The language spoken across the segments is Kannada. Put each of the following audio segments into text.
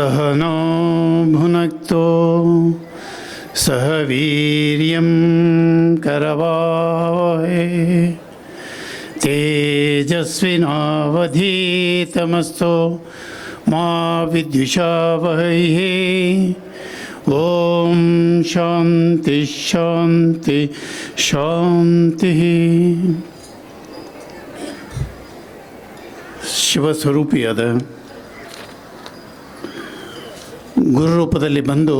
सहनो भुनक्तो सह वीर करवाहे तेजस्विनावधीतमस्तु मा विद्युषावहे शांति शांति शांति शान्तिः। शिवस्वरूपी अद ರೂಪದಲ್ಲಿ ಬಂದು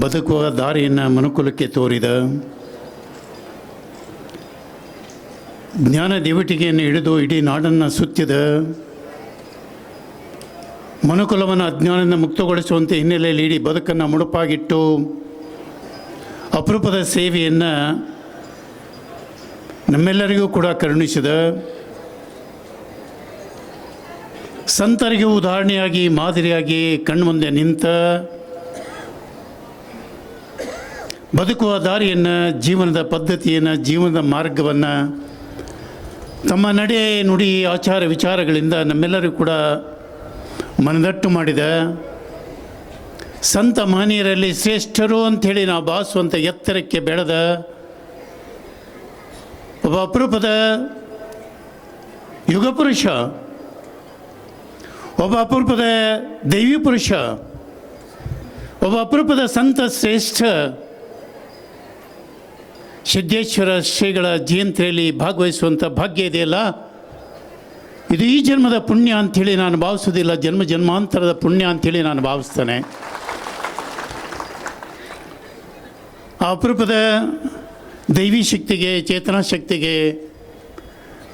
ಬದುಕುವ ದಾರಿಯನ್ನು ಮನುಕುಲಕ್ಕೆ ತೋರಿದ. ಜ್ಞಾನ ದೇವಟಿಗೆಯನ್ನು ಹಿಡಿದು ಇಡೀ ನಾಡನ್ನು ಸುತ್ತಿದ. ಮನುಕುಲವನ್ನು ಅಜ್ಞಾನದಿಂದ ಮುಕ್ತಗೊಳಿಸುವಂತೆ ಹಿನ್ನೆಲೆಯಲ್ಲಿ ಇಡೀ ಬದುಕನ್ನು ಮುಡುಪಾಗಿಟ್ಟು ಅಪರೂಪದ ಸೇವೆಯನ್ನು ನಮ್ಮೆಲ್ಲರಿಗೂ ಕೂಡ ಕರುಣಿಸಿದ. ಸಂತರಿಗೆ ಉದಾಹರಣೆಯಾಗಿ, ಮಾದರಿಯಾಗಿ ಕಣ್ಮುಂದೆ ನಿಂತ ಬದುಕುವ ದಾರಿಯನ್ನು, ಜೀವನದ ಪದ್ಧತಿಯನ್ನು, ಜೀವನದ ಮಾರ್ಗವನ್ನು ತಮ್ಮ ನಡೆ ನುಡಿ ಆಚಾರ ವಿಚಾರಗಳಿಂದ ನಮ್ಮೆಲ್ಲರೂ ಕೂಡ ಮನದಟ್ಟು ಮಾಡಿದ ಸಂತ ಮಹನೀಯರಲ್ಲಿ ಶ್ರೇಷ್ಠರು ಅಂಥೇಳಿ ನಾವು ಭಾವಿಸುವಂಥ ಎತ್ತರಕ್ಕೆ ಬೆಳೆದ ಒಬ್ಬ ಅಪರೂಪದ ಯುಗ ಪುರುಷ ಒಬ್ಬ ಅಪರೂಪದ ದೈವಿ ಪುರುಷ, ಒಬ್ಬ ಅಪರೂಪದ ಸಂತ ಶ್ರೇಷ್ಠ, ಸಿದ್ದೇಶ್ವರ ಶ್ರೀಗಳ ಜಯಂತಿಯಲ್ಲಿ ಭಾಗವಹಿಸುವಂಥ ಭಾಗ್ಯ ಇದೆಯಲ್ಲ? ಇದು ಈ ಜನ್ಮದ ಪುಣ್ಯ ಅಂಥೇಳಿ ನಾನು ಭಾವಿಸೋದಿಲ್ಲ ಜನ್ಮ ಜನ್ಮಾಂತರದ ಪುಣ್ಯ ಅಂಥೇಳಿ ನಾನು ಭಾವಿಸ್ತೇನೆ. ಅಪರೂಪದ ದೈವಿ ಶಕ್ತಿಗೆ, ಚೇತನಾ ಶಕ್ತಿಗೆ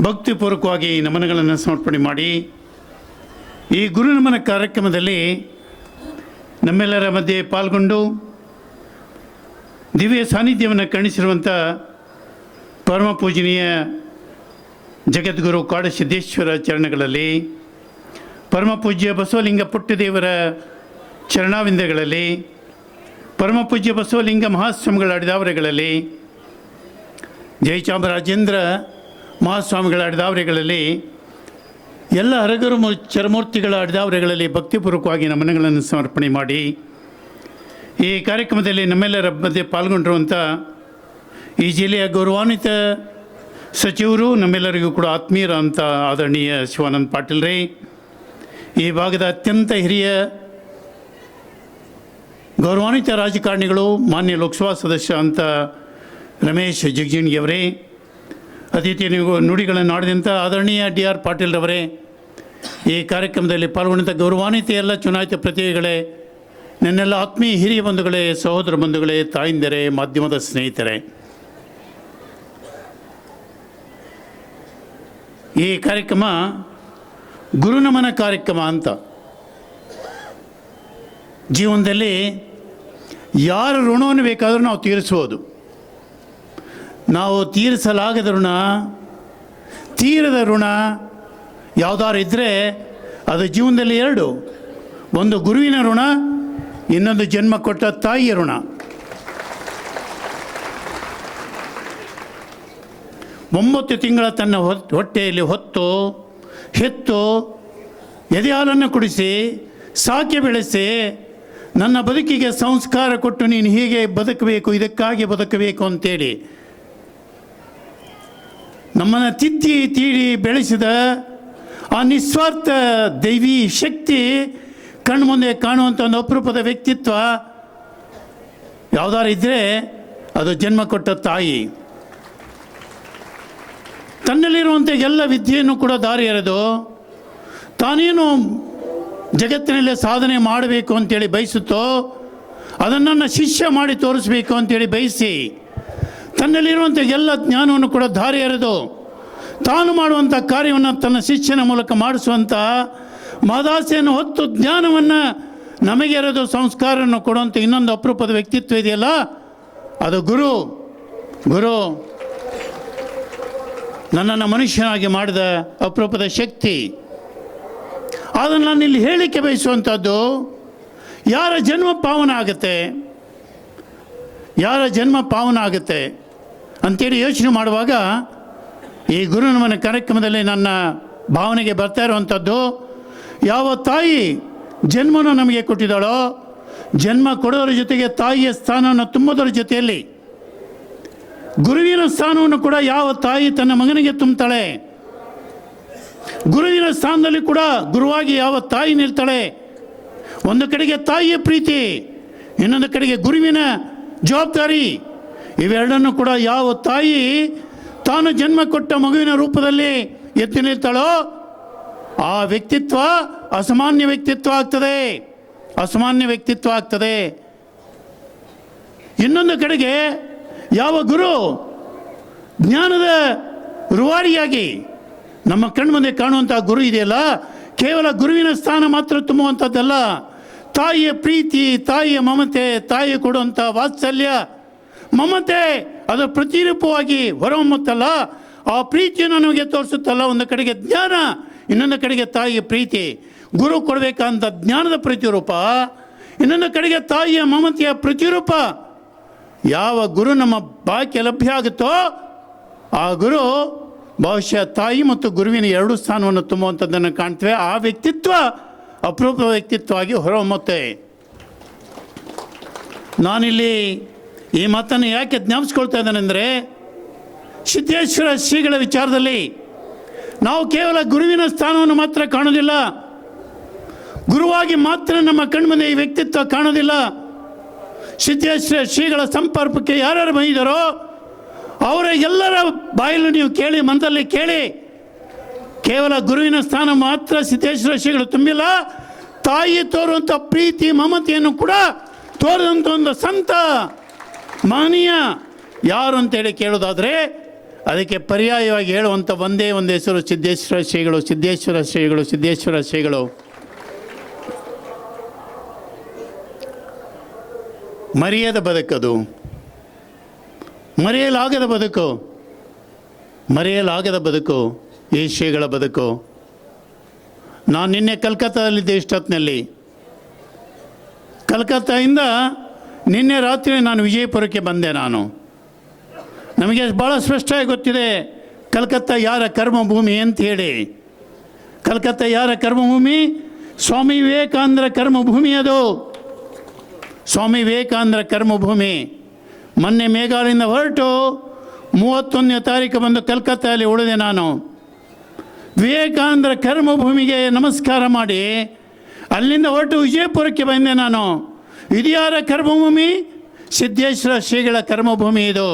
ಭಕ್ತಿಪೂರ್ವಕವಾಗಿ ನಮನಗಳನ್ನು ಸಮರ್ಪಣೆ ಮಾಡಿ. ಈ ಗುರು ನಮನ ಕಾರ್ಯಕ್ರಮದಲ್ಲಿ ನಮ್ಮೆಲ್ಲರ ಮಧ್ಯೆ ಪಾಲ್ಗೊಂಡು ದಿವ್ಯ ಸಾನ್ನಿಧ್ಯವನ್ನು ಕಾಣಿಸಿರುವಂಥ ಪರಮ ಪೂಜನೀಯ ಜಗದ್ಗುರು ಕಾಡಸಿದ್ದೇಶ್ವರ ಚರಣಗಳಲ್ಲಿ, ಪರಮ ಪೂಜ್ಯ ಬಸವಲಿಂಗ ಪುಟ್ಟದೇವರ ಚರಣಾವಿಂದಗಳಲ್ಲಿ, ಪರಮ ಪೂಜ್ಯ ಬಸವಲಿಂಗ ಮಹಾಸ್ವಾಮಿಗಳ ಅಡಿದಾವರೆಗಳಲ್ಲಿ ಜಯಚಾಮರಾಜೇಂದ್ರ ಮಹಾಸ್ವಾಮಿಗಳ ಅಡಿದಾವರೆಗಳಲ್ಲಿ ಎಲ್ಲ ಹರಗರು ಚರಮೂರ್ತಿಗಳ ಅಡಿದಾವರೆಗಳಲ್ಲಿ ಭಕ್ತಿಪೂರ್ವಕವಾಗಿ ನಮನಗಳನ್ನು ಸಮರ್ಪಣೆ ಮಾಡಿ. ಈ ಕಾರ್ಯಕ್ರಮದಲ್ಲಿ ನಮ್ಮೆಲ್ಲರ ಮಧ್ಯೆ ಪಾಲ್ಗೊಂಡಿರುವಂಥ ಈ ಜಿಲ್ಲೆಯ ಗೌರವಾನ್ವಿತ ಸಚಿವರು ನಮ್ಮೆಲ್ಲರಿಗೂ ಕೂಡ ಆತ್ಮೀಯರ ಅಂತ ಆದರಣೀಯ ಶಿವಾನಂದ್ ಪಾಟೀಲ್ ರೇ. ಈ ಭಾಗದ ಅತ್ಯಂತ ಹಿರಿಯ ಗೌರವಾನ್ವಿತ ರಾಜಕಾರಣಿಗಳು, ಮಾನ್ಯ ಲೋಕಸಭಾ ಸದಸ್ಯ ಅಂತ ರಮೇಶ್ ಜಿಗ್ಜಿಣಿಯವರೇ ಅತಿಥಿ ನೀವು ನುಡಿಗಳನ್ನು ಆಡಿದಂಥ ಆದರಣೀಯ ಡಿ ಆರ್ ಪಾಟೀಲ್ರವರೇ ಈ ಕಾರ್ಯಕ್ರಮದಲ್ಲಿ ಪಾಲ್ಗೊಂಡಂಥ ಗೌರವಾನ್ವಿತ ಎಲ್ಲ ಚುನಾಯಿತ ಪ್ರತಿನಿಧಿಗಳೇ ನನ್ನೆಲ್ಲ ಆತ್ಮೀಯ ಹಿರಿಯ ಬಂಧುಗಳೇ, ಸಹೋದರ ಬಂಧುಗಳೇ, ತಾಯಿಂದರೇ, ಮಾಧ್ಯಮದ ಸ್ನೇಹಿತರೆ. ಈ ಕಾರ್ಯಕ್ರಮ ಗುರುನಮನ ಕಾರ್ಯಕ್ರಮ ಅಂತ. ಜೀವನದಲ್ಲಿ ಯಾರ ಋಣವನ್ನು ಬೇಕಾದರೂ ನಾವು ತೀರಿಸ್ಬೋದು. ನಾವು ತೀರಿಸಲಾಗದ ಋಣ, ತೀರದ ಋಣ ಯಾವುದಾದ್ರು ಇದ್ದರೆ ಅದು ಜೀವನದಲ್ಲಿ ಎರಡು. ಒಂದು ಗುರುವಿನ ಋಣ, ಇನ್ನೊಂದು ಜನ್ಮ ಕೊಟ್ಟ ತಾಯಿಯ ಋಣ. ಒಂಬತ್ತು ತಿಂಗಳ ತನ್ನ ಹೊಟ್ಟೆಯಲ್ಲಿ ಹೊತ್ತು, ಹೆತ್ತು ಎದೆ ಹಾಲನ್ನು ಕುಡಿಸಿ, ಸಾಕಿ ಬೆಳೆಸಿ, ನನ್ನ ಬದುಕಿಗೆ ಸಂಸ್ಕಾರ ಕೊಟ್ಟು ನೀನು ಹೀಗೆ ಬದುಕಬೇಕು, ಇದಕ್ಕಾಗಿ ಬದುಕಬೇಕು ಅಂತೇಳಿ. ನಮ್ಮನ್ನು ತಿದ್ದಿ ತೀಡಿ ಬೆಳೆಸಿದ ಆ ನಿಸ್ವಾರ್ಥ ದೈವಿ ಶಕ್ತಿ ಕಣ್ಮುಂದೆ ಕಾಣುವಂಥ ಒಂದು ಅಪರೂಪದ ವ್ಯಕ್ತಿತ್ವ ಯಾವ್ದಾರು ಇದ್ದರೆ ಅದು ಜನ್ಮ ಕೊಟ್ಟ ತಾಯಿ. ತನ್ನಲ್ಲಿರುವಂಥ ಎಲ್ಲ ವಿದ್ಯೆಯನ್ನು ಕೂಡ ದಾರಿ ಎರೆದು ತಾನೇನು ಜಗತ್ತಿನಲ್ಲೇ ಸಾಧನೆ ಮಾಡಬೇಕು ಅಂತೇಳಿ ಬಯಸುತ್ತೋ ಅದನ್ನು ಶಿಷ್ಯ ಮಾಡಿ ತೋರಿಸ್ಬೇಕು ಅಂತೇಳಿ ಬಯಸಿ ತನ್ನಲ್ಲಿರುವಂಥ ಎಲ್ಲ ಜ್ಞಾನವನ್ನು ಕೂಡ ದಾರಿ ಎರೆದು ತಾನು ಮಾಡುವಂಥ ಕಾರ್ಯವನ್ನು ತನ್ನ ಶಿಷ್ಯನ ಮೂಲಕ ಮಾಡಿಸುವಂಥ ಮದಾಸೆಯನ್ನು ಹೊತ್ತು ಜ್ಞಾನವನ್ನು ನಮಗೆ ಇರೋದು ಸಂಸ್ಕಾರವನ್ನು ಕೊಡುವಂಥ ಇನ್ನೊಂದು ಅಪರೂಪದ ವ್ಯಕ್ತಿತ್ವ ಇದೆಯಲ್ಲ? ಅದು ಗುರು. ಗುರು. ನನ್ನನ್ನು ಮನುಷ್ಯನಾಗಿ ಮಾಡಿದ ಅಪರೂಪದ ಶಕ್ತಿ. ಅದನ್ನು ನಾನು ಇಲ್ಲಿ ಹೇಳಿಕೆ ಬಯಸುವಂಥದ್ದು ಯಾರ ಜನ್ಮ ಪಾವನ ಆಗುತ್ತೆ? ಯಾರ ಜನ್ಮ ಪಾವನ ಆಗುತ್ತೆ? ಅಂತೇಳಿ ಯೋಚನೆ ಮಾಡುವಾಗ ಈ ಗುರುನಮನ ಕಾರ್ಯಕ್ರಮದಲ್ಲಿ ನನ್ನ ಭಾವನೆಗೆ ಬರ್ತಾ ಇರುವಂಥದ್ದು, ಯಾವ ತಾಯಿ ಜನ್ಮನ ನಮಗೆ ಕೊಟ್ಟಿದ್ದಾಳೋ, ಜನ್ಮ ಕೊಡೋದ್ರ ಜೊತೆಗೆ ತಾಯಿಯ ಸ್ಥಾನವನ್ನು ತುಂಬೋದರ ಜೊತೆಯಲ್ಲಿ, ಗುರುವಿನ ಸ್ಥಾನವನ್ನು ಕೂಡ ಯಾವ ತಾಯಿ ತನ್ನ ಮಗನಿಗೆ ತುಂಬುತ್ತಾಳೆ ಗುರುವಿನ ಸ್ಥಾನದಲ್ಲಿ ಕೂಡ ಗುರುವಾಗಿ ಯಾವ ತಾಯಿ ನಿಲ್ತಾಳೆ, ಒಂದು ಕಡೆಗೆ ತಾಯಿಯ ಪ್ರೀತಿ, ಇನ್ನೊಂದು ಕಡೆಗೆ ಗುರುವಿನ ಜವಾಬ್ದಾರಿ, ಇವೆರಡನ್ನು ಕೂಡ ಯಾವ ತಾಯಿ ತಾನು ಜನ್ಮ ಕೊಟ್ಟ ಮಗುವಿನ ರೂಪದಲ್ಲಿ ಎತ್ತಿ ನಿಲ್ತಾಳೋ? ಆ ವ್ಯಕ್ತಿತ್ವ ಅಸಾಮಾನ್ಯ ವ್ಯಕ್ತಿತ್ವ ಆಗ್ತದೆ. ಅಸಾಮಾನ್ಯ ವ್ಯಕ್ತಿತ್ವ ಆಗ್ತದೆ. ಇನ್ನೊಂದು ಕಡೆಗೆ ಯಾವ ಗುರು ಜ್ಞಾನದ ರುವಾರಿಯಾಗಿ ನಮ್ಮ ಕಣ್ಮುಂದೆ ಕಾಣುವಂಥ ಗುರು ಇದೆಯಲ್ಲ? ಕೇವಲ ಗುರುವಿನ ಸ್ಥಾನ ಮಾತ್ರ ತುಂಬುವಂಥದ್ದಲ್ಲ. ತಾಯಿಯ ಪ್ರೀತಿ, ತಾಯಿಯ ಮಮತೆ ತಾಯಿ ಕೊಡುವಂಥ ವಾತ್ಸಲ್ಯ ಮಮತೆ, ಅದು ಪ್ರತಿರೂಪವಾಗಿ ಹೊರಹೊಮ್ಮುತ್ತಲ್ಲ, ಆ ಪ್ರೀತಿಯನ್ನು ನಮಗೆ ತೋರಿಸುತ್ತಲ್ಲ, ಒಂದು ಕಡೆಗೆ ಜ್ಞಾನ, ಇನ್ನೊಂದು ಕಡೆಗೆ ತಾಯಿಯ ಪ್ರೀತಿ. ಗುರು ಕೊಡಬೇಕಂತ ಜ್ಞಾನದ ಪ್ರತಿರೂಪ, ಇನ್ನೊಂದು ಕಡೆಗೆ ತಾಯಿಯ ಮಮತೆಯ ಪ್ರತಿರೂಪ. ಯಾವ ಗುರು ನಮ್ಮ ಬಾಕಿ ಲಭ್ಯ ಆಗುತ್ತೋ, ಆ ಗುರು ಬಹುಶಃ ತಾಯಿ ಮತ್ತು ಗುರುವಿನ ಎರಡು ಸ್ಥಾನವನ್ನು ತುಂಬುವಂಥದ್ದನ್ನು ಕಾಣ್ತೇವೆ. ಆ ವ್ಯಕ್ತಿತ್ವ ಅಪರೂಪ ವ್ಯಕ್ತಿತ್ವವಾಗಿ ಹೊರಹೊಮ್ಮುತ್ತೆ. ನಾನಿಲ್ಲಿ ಈ ಮಾತನ್ನು ಯಾಕೆ ಜ್ಞಾಪಿಸ್ಕೊಳ್ತಾ ಇದ್ದೇನೆಂದರೆ ಸಿದ್ದೇಶ್ವರ ಶ್ರೀಗಳ ವಿಚಾರದಲ್ಲಿ ನಾವು ಕೇವಲ ಗುರುವಿನ ಸ್ಥಾನವನ್ನು ಮಾತ್ರ ಕಾಣೋದಿಲ್ಲ ಗುರುವಾಗಿ ಮಾತ್ರ ನಮ್ಮ ಕಣ್ಮುಂದೆ ಈ ವ್ಯಕ್ತಿತ್ವ ಕಾಣೋದಿಲ್ಲ ಸಿದ್ದೇಶ್ವರ ಶ್ರೀಗಳ ಸಂಪರ್ಕಕ್ಕೆ ಯಾರ್ಯಾರು ಬಂದಿದ್ದಾರೋ ಅವರ ಎಲ್ಲರ ಬಾಯಲ್ಲೂ ನೀವು ಕೇಳಿ, ಮನದಲ್ಲಿ ಕೇಳಿ, ಕೇವಲ ಗುರುವಿನ ಸ್ಥಾನ ಮಾತ್ರ ಸಿದ್ದೇಶ್ವರ ಶ್ರೀಗಳು ತುಂಬಿಲ್ಲ. ತಾಯಿ ತೋರುವಂಥ ಪ್ರೀತಿ, ಮಮತೆಯನ್ನು ಕೂಡ ತೋರಿದಂಥ ಒಂದು ಸಂತ. ಮಹನೀಯ ಯಾರು ಅಂತೇಳಿ ಕೇಳೋದಾದರೆ ಅದಕ್ಕೆ ಪರ್ಯಾಯವಾಗಿ ಹೇಳುವಂಥ ಒಂದೇ ಒಂದು ಹೆಸರು ಸಿದ್ದೇಶ್ವರ ಶ್ರೀಗಳು ಸಿದ್ದೇಶ್ವರ ಶ್ರೀಗಳು ಸಿದ್ದೇಶ್ವರ ಶ್ರೀಗಳು. ಮರೆಯದ ಬದುಕದು. ಮರೆಯಲಾಗದ ಬದುಕು. ಮರೆಯಲಾಗದ ಬದುಕು. ಈ ಶ್ರೀಗಳ ಬದುಕು. ನಾನು ನಿನ್ನೆ ಕಲ್ಕತ್ತಾದಲ್ಲಿದ್ದೆ ಇಷ್ಟೊತ್ತಿನಲ್ಲಿ. ಕಲ್ಕತ್ತಾಯಿಂದ ನಿನ್ನೆ ರಾತ್ರಿ ನಾನು ವಿಜಯಪುರಕ್ಕೆ ಬಂದೆ ನಾನು. ನಮಗೆ ಭಾಳ ಸ್ಪಷ್ಟವಾಗಿ ಗೊತ್ತಿದೆ, ಕಲ್ಕತ್ತಾ ಯಾರ ಕರ್ಮಭೂಮಿ ಅಂತ ಹೇಳಿ. ಕಲ್ಕತ್ತಾ ಯಾರ ಕರ್ಮಭೂಮಿ? ಸ್ವಾಮಿ ವಿವೇಕಾನಂದರ ಕರ್ಮಭೂಮಿ ಅದು. ಸ್ವಾಮಿ ವಿವೇಕಾನಂದರ ಕರ್ಮಭೂಮಿ. ಮೊನ್ನೆ ಮೇಘಾಲಯದಿಂದ ಹೊರಟು, ಮೂವತ್ತೊಂದನೇ ತಾರೀಕು ಬಂದು ಕಲ್ಕತ್ತಾದಲ್ಲಿ ಉಳಿದೆ ನಾನು. ವಿವೇಕಾನಂದರ ಕರ್ಮಭೂಮಿಗೆ ನಮಸ್ಕಾರ ಮಾಡಿ, ಅಲ್ಲಿಂದ ಹೊರಟು ವಿಜಯಪುರಕ್ಕೆ ಬಂದೆ ನಾನು. ಇದು ಯಾರ ಕರ್ಮಭೂಮಿ? ಸಿದ್ದೇಶ್ವರ ಶ್ರೀಗಳ ಕರ್ಮಭೂಮಿ ಇದು.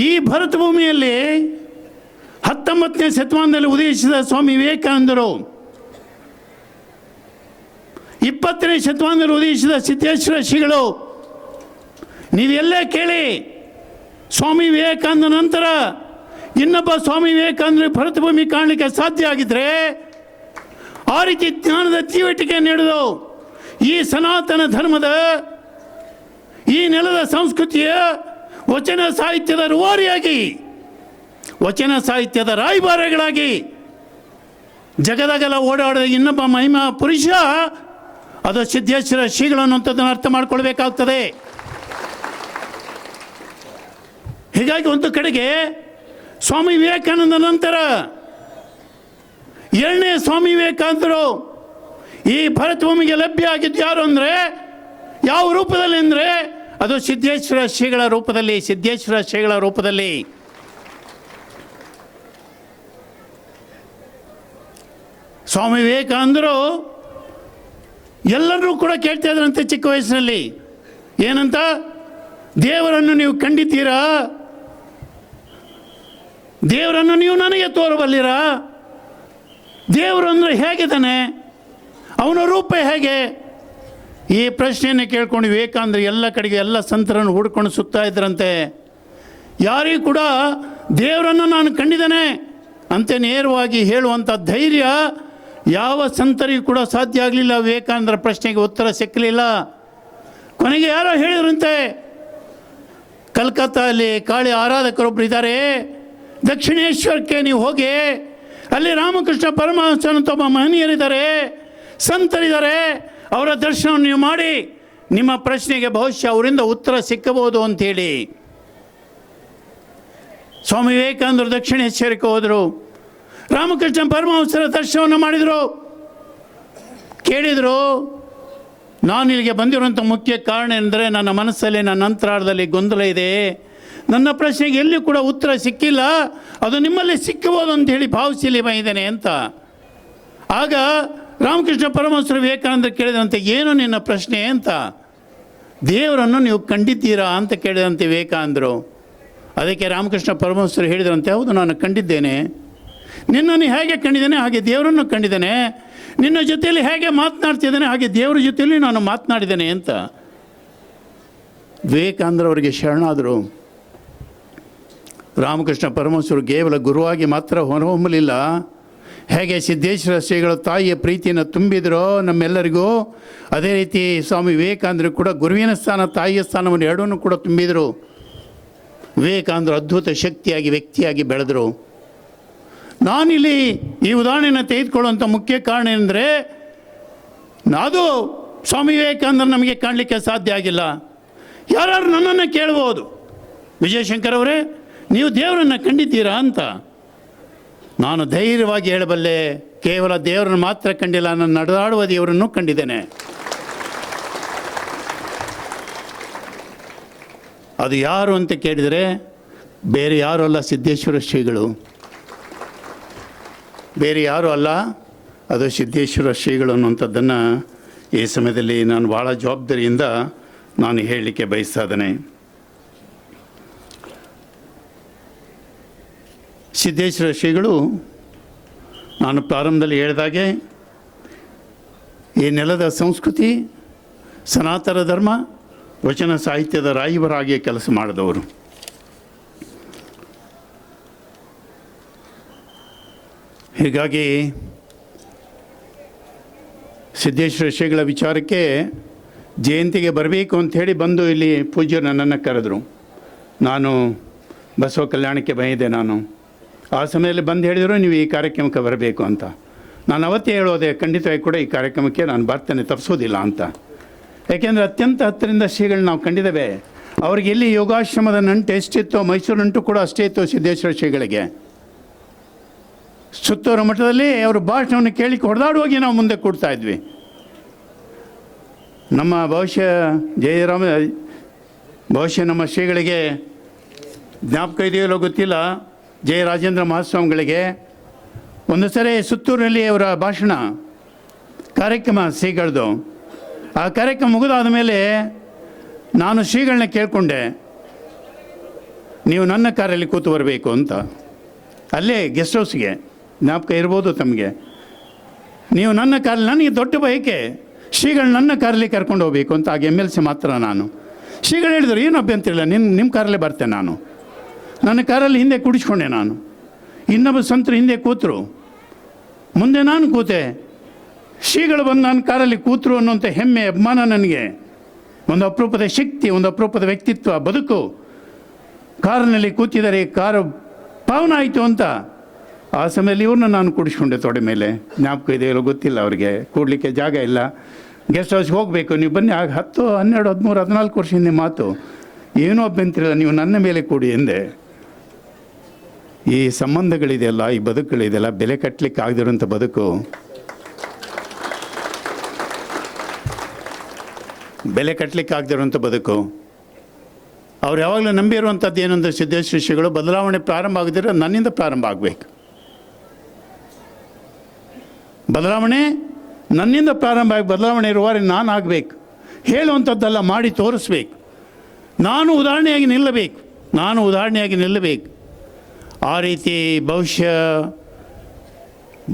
ಈ ಭರತ ಭೂಮಿಯಲ್ಲಿ ಹತ್ತೊಂಬತ್ತನೇ ಶತಮಾನದಲ್ಲಿ ಉದಯಿಸಿದ ಸ್ವಾಮಿ ವಿವೇಕಾನಂದರು, ಇಪ್ಪತ್ತನೇ ಶತಮಾನದಲ್ಲಿ ಉದಯಿಸಿದ ಸಿದ್ದೇಶ್ವರ ಶ್ರೀಗಳು, ನೀವೆಲ್ಲೇ ಕೇಳಿ, ಸ್ವಾಮಿ ವಿವೇಕಾನಂದ ನಂತರ ಇನ್ನೊಬ್ಬ ಸ್ವಾಮಿ ವಿವೇಕಾನಂದ ಭರತ ಭೂಮಿ ಕಾಣಲಿಕ್ಕೆ ಸಾಧ್ಯ ಆಗಿದ್ರೆ ಆ ರೀತಿ ಜ್ಞಾನದ ಚೀವಟಿಕೆ ನೀಡಿದು ಈ ಸನಾತನ ಧರ್ಮದ ಈ ನೆಲದ ಸಂಸ್ಕೃತಿಯ ವಚನ ಸಾಹಿತ್ಯದ ರೂವಾರಿಯಾಗಿ, ವಚನ ಸಾಹಿತ್ಯದ ರಾಯಭಾರಿಗಳಾಗಿ ಜಗದಾಗೆಲ್ಲ ಓಡಾಡಿದ ಇನ್ನೊಬ್ಬ ಮಹಿಮಾ ಪುರುಷ, ಅದು ಸಿದ್ದೇಶ್ವರ ಶ್ರೀಗಳು ಅನ್ನುವಂಥದ್ದನ್ನು ಅರ್ಥ ಮಾಡಿಕೊಳ್ಬೇಕಾಗ್ತದೆ. ಹೀಗಾಗಿ ಒಂದು ಕಡೆಗೆ ಸ್ವಾಮಿ ವಿವೇಕಾನಂದ ನಂತರ ಏಳನೇ ಸ್ವಾಮಿ ವಿವೇಕಾನಂದರು ಈ ಭರತಭೂಮಿಗೆ ಲಭ್ಯ ಆಗಿದ್ದು ಯಾರು ಅಂದರೆ, ಯಾವ ರೂಪದಲ್ಲಿ ಅಂದರೆ, ಅದು ಸಿದ್ದೇಶ್ವರ ಶ್ರೀಗಳ ರೂಪದಲ್ಲಿ, ಸಿದ್ದೇಶ್ವರ ಶ್ರೀಗಳ ರೂಪದಲ್ಲಿ. ಸ್ವಾಮಿ ವಿವೇಕಾನಂದರು ಎಲ್ಲರೂ ಕೂಡ ಕೇಳ್ತಾ ಇದ್ರಂತೆ ಚಿಕ್ಕ ವಯಸ್ಸಿನಲ್ಲಿ. ಏನಂತ? ದೇವರನ್ನು ನೀವು ಕಂಡಿದ್ದೀರಾ? ದೇವರನ್ನು ನೀವು ನನಗೆ ತೋರಬಲ್ಲಿರಾ? ದೇವರು ಅಂದರೆ ಹೇಗಿದ್ದಾನೆ ಅವನ ರೂಪ ಹೇಗೆ? ಈ ಪ್ರಶ್ನೆಯನ್ನು ಕೇಳ್ಕೊಂಡು ವಿವೇಕಾನಂದ ಎಲ್ಲ ಕಡೆಗೆ ಎಲ್ಲ ಸಂತರನ್ನು ಹುಡ್ಕೊಂಡು ಸುತ್ತಾ ಇದ್ರಂತೆ. ಯಾರಿಗೂ ಕೂಡ ದೇವರನ್ನು ನಾನು ಕಂಡಿದ್ದೇನೆ ಅಂತ ನೇರವಾಗಿ ಹೇಳುವಂಥ ಧೈರ್ಯ ಯಾವ ಸಂತರಿಗೂ ಕೂಡ ಸಾಧ್ಯ ಆಗಲಿಲ್ಲ. ವಿವೇಕಾನಂದರ ಪ್ರಶ್ನೆಗೆ ಉತ್ತರ ಸಿಕ್ಕಲಿಲ್ಲ. ಕೊನೆಗೆ ಯಾರೋ ಹೇಳಿದ್ರಂತೆ, ಕಲ್ಕತ್ತಾದಲ್ಲಿ ಕಾಳಿ ಆರಾಧಕರೊಬ್ಬರು ಇದ್ದಾರೆ. ದಕ್ಷಿಣೇಶ್ವರಕ್ಕೆ ನೀವು ಹೋಗಿ ಅಲ್ಲಿ ರಾಮಕೃಷ್ಣ ಪರಮಹಂಸನಂತ ಒಬ್ಬ ಮಹನೀಯರಿದ್ದಾರೆ, ಸಂತರಿದ್ದಾರೆ. ಅವರ ದರ್ಶನವನ್ನು ನೀವು ಮಾಡಿ, ನಿಮ್ಮ ಪ್ರಶ್ನೆಗೆ ಬಹುಶಃ ಅವರಿಂದ ಉತ್ತರ ಸಿಕ್ಕಬಹುದು ಅಂಥೇಳಿ. ಸ್ವಾಮಿ ವಿವೇಕಾನಂದರು ದಕ್ಷಿಣೇಶ್ವರಕ್ಕೆ ಹೋದರು. ರಾಮಕೃಷ್ಣ ಪರಮಹಂಸರ ದರ್ಶನವನ್ನು ಮಾಡಿದರು. ಕೇಳಿದರು ನಾನು ಇಲ್ಲಿಗೆ ಬಂದಿರುವಂಥ ಮುಖ್ಯ ಕಾರಣ ಎಂದರೆ ನನ್ನ ಮನಸ್ಸಲ್ಲಿ, ನನ್ನ ಅಂತರಾಳದಲ್ಲಿ ಗೊಂದಲ ಇದೆ. ನನ್ನ ಪ್ರಶ್ನೆಗೆ ಎಲ್ಲಿ ಕೂಡ ಉತ್ತರ ಸಿಕ್ಕಿಲ್ಲ. ಅದು ನಿಮ್ಮಲ್ಲಿ ಸಿಕ್ಕಬಹುದು ಅಂತ ಹೇಳಿ ಭಾವಿಸಲಿ ಬಂದಿದ್ದೇನೆ ಅಂತ. ಆಗ ರಾಮಕೃಷ್ಣ ಪರಮಹಂಸರು ವಿವೇಕಾನಂದ ಕೇಳಿದಂತೆ ಏನು ನಿನ್ನ ಪ್ರಶ್ನೆ ಅಂತ. ದೇವರನ್ನು ನೀವು ಕಂಡಿದ್ದೀರಾ ಅಂತ ಕೇಳಿದಂತೆ ವಿವೇಕಾನಂದರು. ಅದಕ್ಕೆ ರಾಮಕೃಷ್ಣ ಪರಮಹಂಸರು ಹೇಳಿದ್ರಂತೆ, ಹೌದು ನಾನು ಕಂಡಿದ್ದೇನೆ. ನಿನ್ನನ್ನು ಹೇಗೆ ಕಂಡಿದ್ದೇನೆ, ಹಾಗೆ ದೇವರನ್ನು ಕಂಡಿದ್ದೇನೆ. ನಿನ್ನ ಜೊತೆಯಲ್ಲಿ ಹೇಗೆ ಮಾತನಾಡ್ತಿದ್ದೇನೆ, ಹಾಗೆ ದೇವರ ಜೊತೆಯಲ್ಲಿ ನಾನು ಮಾತನಾಡಿದ್ದೇನೆ ಅಂತ. ವಿವೇಕಾನಂದರವರಿಗೆ ಶರಣಾದರು. ರಾಮಕೃಷ್ಣ ಪರಮಹಂಸರು ಕೇವಲ ಗುರುವಾಗಿ ಮಾತ್ರ ಹೊರಹೊಮ್ಮಲಿಲ್ಲ. ಹೇಗೆ ಸಿದ್ದೇಶ್ವರ ಶ್ರೀಗಳ ತಾಯಿಯ ಪ್ರೀತಿಯನ್ನು ತುಂಬಿದರೋ ನಮ್ಮೆಲ್ಲರಿಗೂ, ಅದೇ ರೀತಿ ಸ್ವಾಮಿ ವಿವೇಕಾನಂದರು ಕೂಡ ಗುರುವಿನ ಸ್ಥಾನ, ತಾಯಿಯ ಸ್ಥಾನವನ್ನು ಎರಡನ್ನೂ ಕೂಡ ತುಂಬಿದರು. ವಿವೇಕಾನಂದರು ಅದ್ಭುತ ಶಕ್ತಿಯಾಗಿ, ವ್ಯಕ್ತಿಯಾಗಿ ಬೆಳೆದರು. ನಾನಿಲ್ಲಿ ಈ ಉದಾಹರಣೆಯನ್ನು ತೆಗೆದುಕೊಳ್ಳುವಂಥ ಮುಖ್ಯ ಕಾರಣ ಏನಂದರೆ ಅದು ಸ್ವಾಮಿ ವಿವೇಕಾನಂದರು ನಮಗೆ ಕಾಣಲಿಕ್ಕೆ ಸಾಧ್ಯ ಆಗಿಲ್ಲ. ಯಾರು ನನ್ನನ್ನು ಕೇಳ್ಬೋದು. ವಿಜಯಶಂಕರ್ ಅವರೇ ನೀವು ದೇವರನ್ನು ಕಂಡಿದ್ದೀರಾ ಅಂತ. ನಾನು ಧೈರ್ಯವಾಗಿ ಹೇಳಬಲ್ಲೆ, ಕೇವಲ ದೇವರನ್ನು ಮಾತ್ರ ಕಂಡಿಲ್ಲ, ನಾನು ನಡೆದಾಡುವ ದೇವರನ್ನು ಕಂಡಿದ್ದೇನೆ. ಅದು ಯಾರು ಅಂತ ಕೇಳಿದರೆ, ಬೇರೆ ಯಾರು ಅಲ್ಲ ಸಿದ್ದೇಶ್ವರ ಶ್ರೀಗಳು. ಬೇರೆ ಯಾರು ಅಲ್ಲ, ಅದು ಸಿದ್ದೇಶ್ವರ ಶ್ರೀಗಳು ಅನ್ನುವಂಥದ್ದನ್ನು ಈ ಸಮಯದಲ್ಲಿ ನಾನು ಭಾಳ ಜವಾಬ್ದಾರಿಯಿಂದ ನಾನು ಹೇಳಲಿಕ್ಕೆ ಬಯಸ್ತಾ ಸಿದ್ದೇಶ್ವರ ಶ್ರೀಗಳು, ನಾನು ಪ್ರಾರಂಭದಲ್ಲಿ ಹೇಳಿದಾಗೆ, ಈ ನೆಲದ ಸಂಸ್ಕೃತಿ, ಸನಾತನ ಧರ್ಮ, ವಚನ ಸಾಹಿತ್ಯದ ರಾಯಿವರಾಗಿ ಕೆಲಸ ಮಾಡಿದವರು. ಹೀಗಾಗಿ, ಸಿದ್ದೇಶ್ವರ ಶ್ರೀಗಳ ವಿಚಾರಕ್ಕೆ ಜಯಂತಿಗೆ ಬರಬೇಕು ಅಂಥೇಳಿ ಬಂದು ಇಲ್ಲಿ ಪೂಜ್ಯರು ನನ್ನನ್ನು ಕರೆದರು. ನಾನು ಬಸವ ಕಲ್ಯಾಣಕ್ಕೆ ಬಂದಿದ್ದೆ ನಾನು. ಆ ಸಮಯದಲ್ಲಿ ಬಂದು ಹೇಳಿದರು, ನೀವು ಈ ಕಾರ್ಯಕ್ರಮಕ್ಕೆ ಬರಬೇಕು ಅಂತ. ನಾನು ಅವತ್ತೇ ಹೇಳೋದೆ, ಖಂಡಿತವಾಗಿ ಕೂಡ ಈ ಕಾರ್ಯಕ್ರಮಕ್ಕೆ ನಾನು ಬರ್ತೇನೆ ತಪ್ಪಿಸೋದಿಲ್ಲ ಅಂತ. ಯಾಕೆಂದರೆ ಅತ್ಯಂತ ಹತ್ತರಿಂದ ಶ್ರೀಗಳು ನಾವು ಕಂಡಿದ್ದೇವೆ. ಅವ್ರಿಗೆ ಎಲ್ಲಿ ಯೋಗಾಶ್ರಮದ ನಂಟು ಎಷ್ಟಿತ್ತೋ, ಮೈಸೂರು ನಂಟು ಕೂಡ ಅಷ್ಟೇ ಇತ್ತು ಸಿದ್ದೇಶ್ವರ ಶ್ರೀಗಳಿಗೆ. ಸುತ್ತೂರ ಮಠದಲ್ಲಿ ಅವರು ಭಾಷಣವನ್ನು ಕೇಳಿ ಹೊಡೆದಾಡುವಾಗಿ ನಾವು ಮುಂದೆ ಕೊಡ್ತಾ ಇದ್ವಿ. ನಮ್ಮ ಭವಿಷ್ಯ ಜಯರಾಮ ಬಹುಶಃ ನಮ್ಮ ಶ್ರೀಗಳಿಗೆ ಜ್ಞಾಪಕ ಇದೆಯಲ್ಲೋ ಗೊತ್ತಿಲ್ಲ. ಜಯ ರಾಜೇಂದ್ರ ಮಹಾಸ್ವಾಮಿಗಳಿಗೆ ಒಂದು ಸರಿ ಸುತ್ತೂರಿನಲ್ಲಿ ಅವರ ಭಾಷಣ, ಕಾರ್ಯಕ್ರಮ ಶ್ರೀಗಳದು. ಆ ಕಾರ್ಯಕ್ರಮ ಮುಗಿದಾದ ಮೇಲೆ ನಾನು ಶ್ರೀಗಳನ್ನ ಕೇಳಿಕೊಂಡೆ, ನೀವು ನನ್ನ ಕಾರಲ್ಲಿ ಕೂತು ಬರಬೇಕು ಅಂತ. ಅಲ್ಲೇ ಗೆಸ್ಟ್ ಹೌಸ್ಗೆ, ಜ್ಞಾಪಕ ಇರ್ಬೋದು ತಮಗೆ. ನೀವು ನನ್ನ ಕಾರಲ್ಲಿ, ನನಗೆ ದೊಡ್ಡ ಬಯಕೆ, ಶ್ರೀಗಳು ನನ್ನ ಕಾರಲ್ಲಿ ಕರ್ಕೊಂಡು ಹೋಗಬೇಕು ಅಂತ. ಆಗ ಎಂ ಎಲ್ ಸಿ ಮಾತ್ರ ನಾನು. ಶ್ರೀಗಳು ಹೇಳಿದರು, ಏನು ಅಭ್ಯಂತರ ಇಲ್ಲ ನಿಮ್ಮ ನಿಮ್ಮ ಕಾರಲ್ಲೇ ಬರ್ತೇನೆ ನಾನು. ನನ್ನ ಕಾರಲ್ಲಿ ಹಿಂದೆ ಕುಡಿಸ್ಕೊಂಡೆ ನಾನು. ಇನ್ನೊಬ್ಬ ಸಂತರು ಹಿಂದೆ ಕೂತರು. ಮುಂದೆ ನಾನು ಕೂತೆ. ಶ್ರೀಗಳು ಬಂದು ನನ್ನ ಕಾರಲ್ಲಿ ಕೂತರು ಅನ್ನುವಂಥ ಹೆಮ್ಮೆ ಅಭಿಮಾನ ನನಗೆ. ಒಂದು ಅಪರೂಪದ ಶಕ್ತಿ, ಒಂದು ಅಪರೂಪದ ವ್ಯಕ್ತಿತ್ವ, ಬದುಕು. ಕಾರಿನಲ್ಲಿ ಕೂತಿದ್ದಾರೆ ಕಾರು ಪಾವನ ಆಯಿತು ಅಂತ. ಆ ಸಮಯದಲ್ಲಿ ಇವ್ರನ್ನ ನಾನು ಕೂಡಿಸ್ಕೊಂಡೆ ತೊಡೆ ಮೇಲೆ. ಜ್ಞಾಪಕ ಇದೆಯಲ್ಲೋ ಗೊತ್ತಿಲ್ಲ ಅವರಿಗೆ. ಕೂಡಲಿಕ್ಕೆ ಜಾಗ ಇಲ್ಲ. ಗೆಸ್ಟ್ ಹೌಸ್ಗೆ ಹೋಗಬೇಕು. ನೀವು ಬನ್ನಿ. ಆಗ ಹತ್ತು, ಹನ್ನೆರಡು, ಹದಿಮೂರು, ಹದಿನಾಲ್ಕು ವರ್ಷ ಹಿಂದೆ ಮಾತು. ಏನೂ ಅಭ್ಯಂತರ ಇಲ್ಲ ನೀವು ನನ್ನ ಮೇಲೆ ಕೂಡಿ ಎಂದೆ. ಈ ಸಂಬಂಧಗಳಿದೆಯಲ್ಲ, ಈ ಬದುಕುಗಳಿದೆಯಲ್ಲ, ಬೆಲೆ ಕಟ್ಟಲಿಕ್ಕೆ ಆಗದಿರುವಂಥ ಬದುಕು. ಬೆಲೆ ಕಟ್ಟಲಿಕ್ಕೆ ಆಗದಿರುವಂಥ ಬದುಕು. ಅವ್ರು ಯಾವಾಗಲೂ ನಂಬಿರುವಂಥದ್ದು ಏನಂದ್ರೆ ಸಿದ್ದೇಶ್ವರ ಶ್ರೀಗಳು ಬದಲಾವಣೆ ಪ್ರಾರಂಭ ಆಗದಿರ ನನ್ನಿಂದ ಪ್ರಾರಂಭ ಆಗಬೇಕು. ಬದಲಾವಣೆ ನನ್ನಿಂದ ಪ್ರಾರಂಭ ಆಗಿ ಬದಲಾವಣೆ ಇರುವಾರೆ ನಾನು ಆಗಬೇಕು. ಹೇಳುವಂಥದ್ದೆಲ್ಲ ಮಾಡಿ ತೋರಿಸ್ಬೇಕು. ನಾನು ಉದಾಹರಣೆಯಾಗಿ ನಿಲ್ಲಬೇಕು. ನಾನು ಉದಾಹರಣೆಯಾಗಿ ನಿಲ್ಲಬೇಕು. ಆ ರೀತಿ ಭವಿಷ್ಯ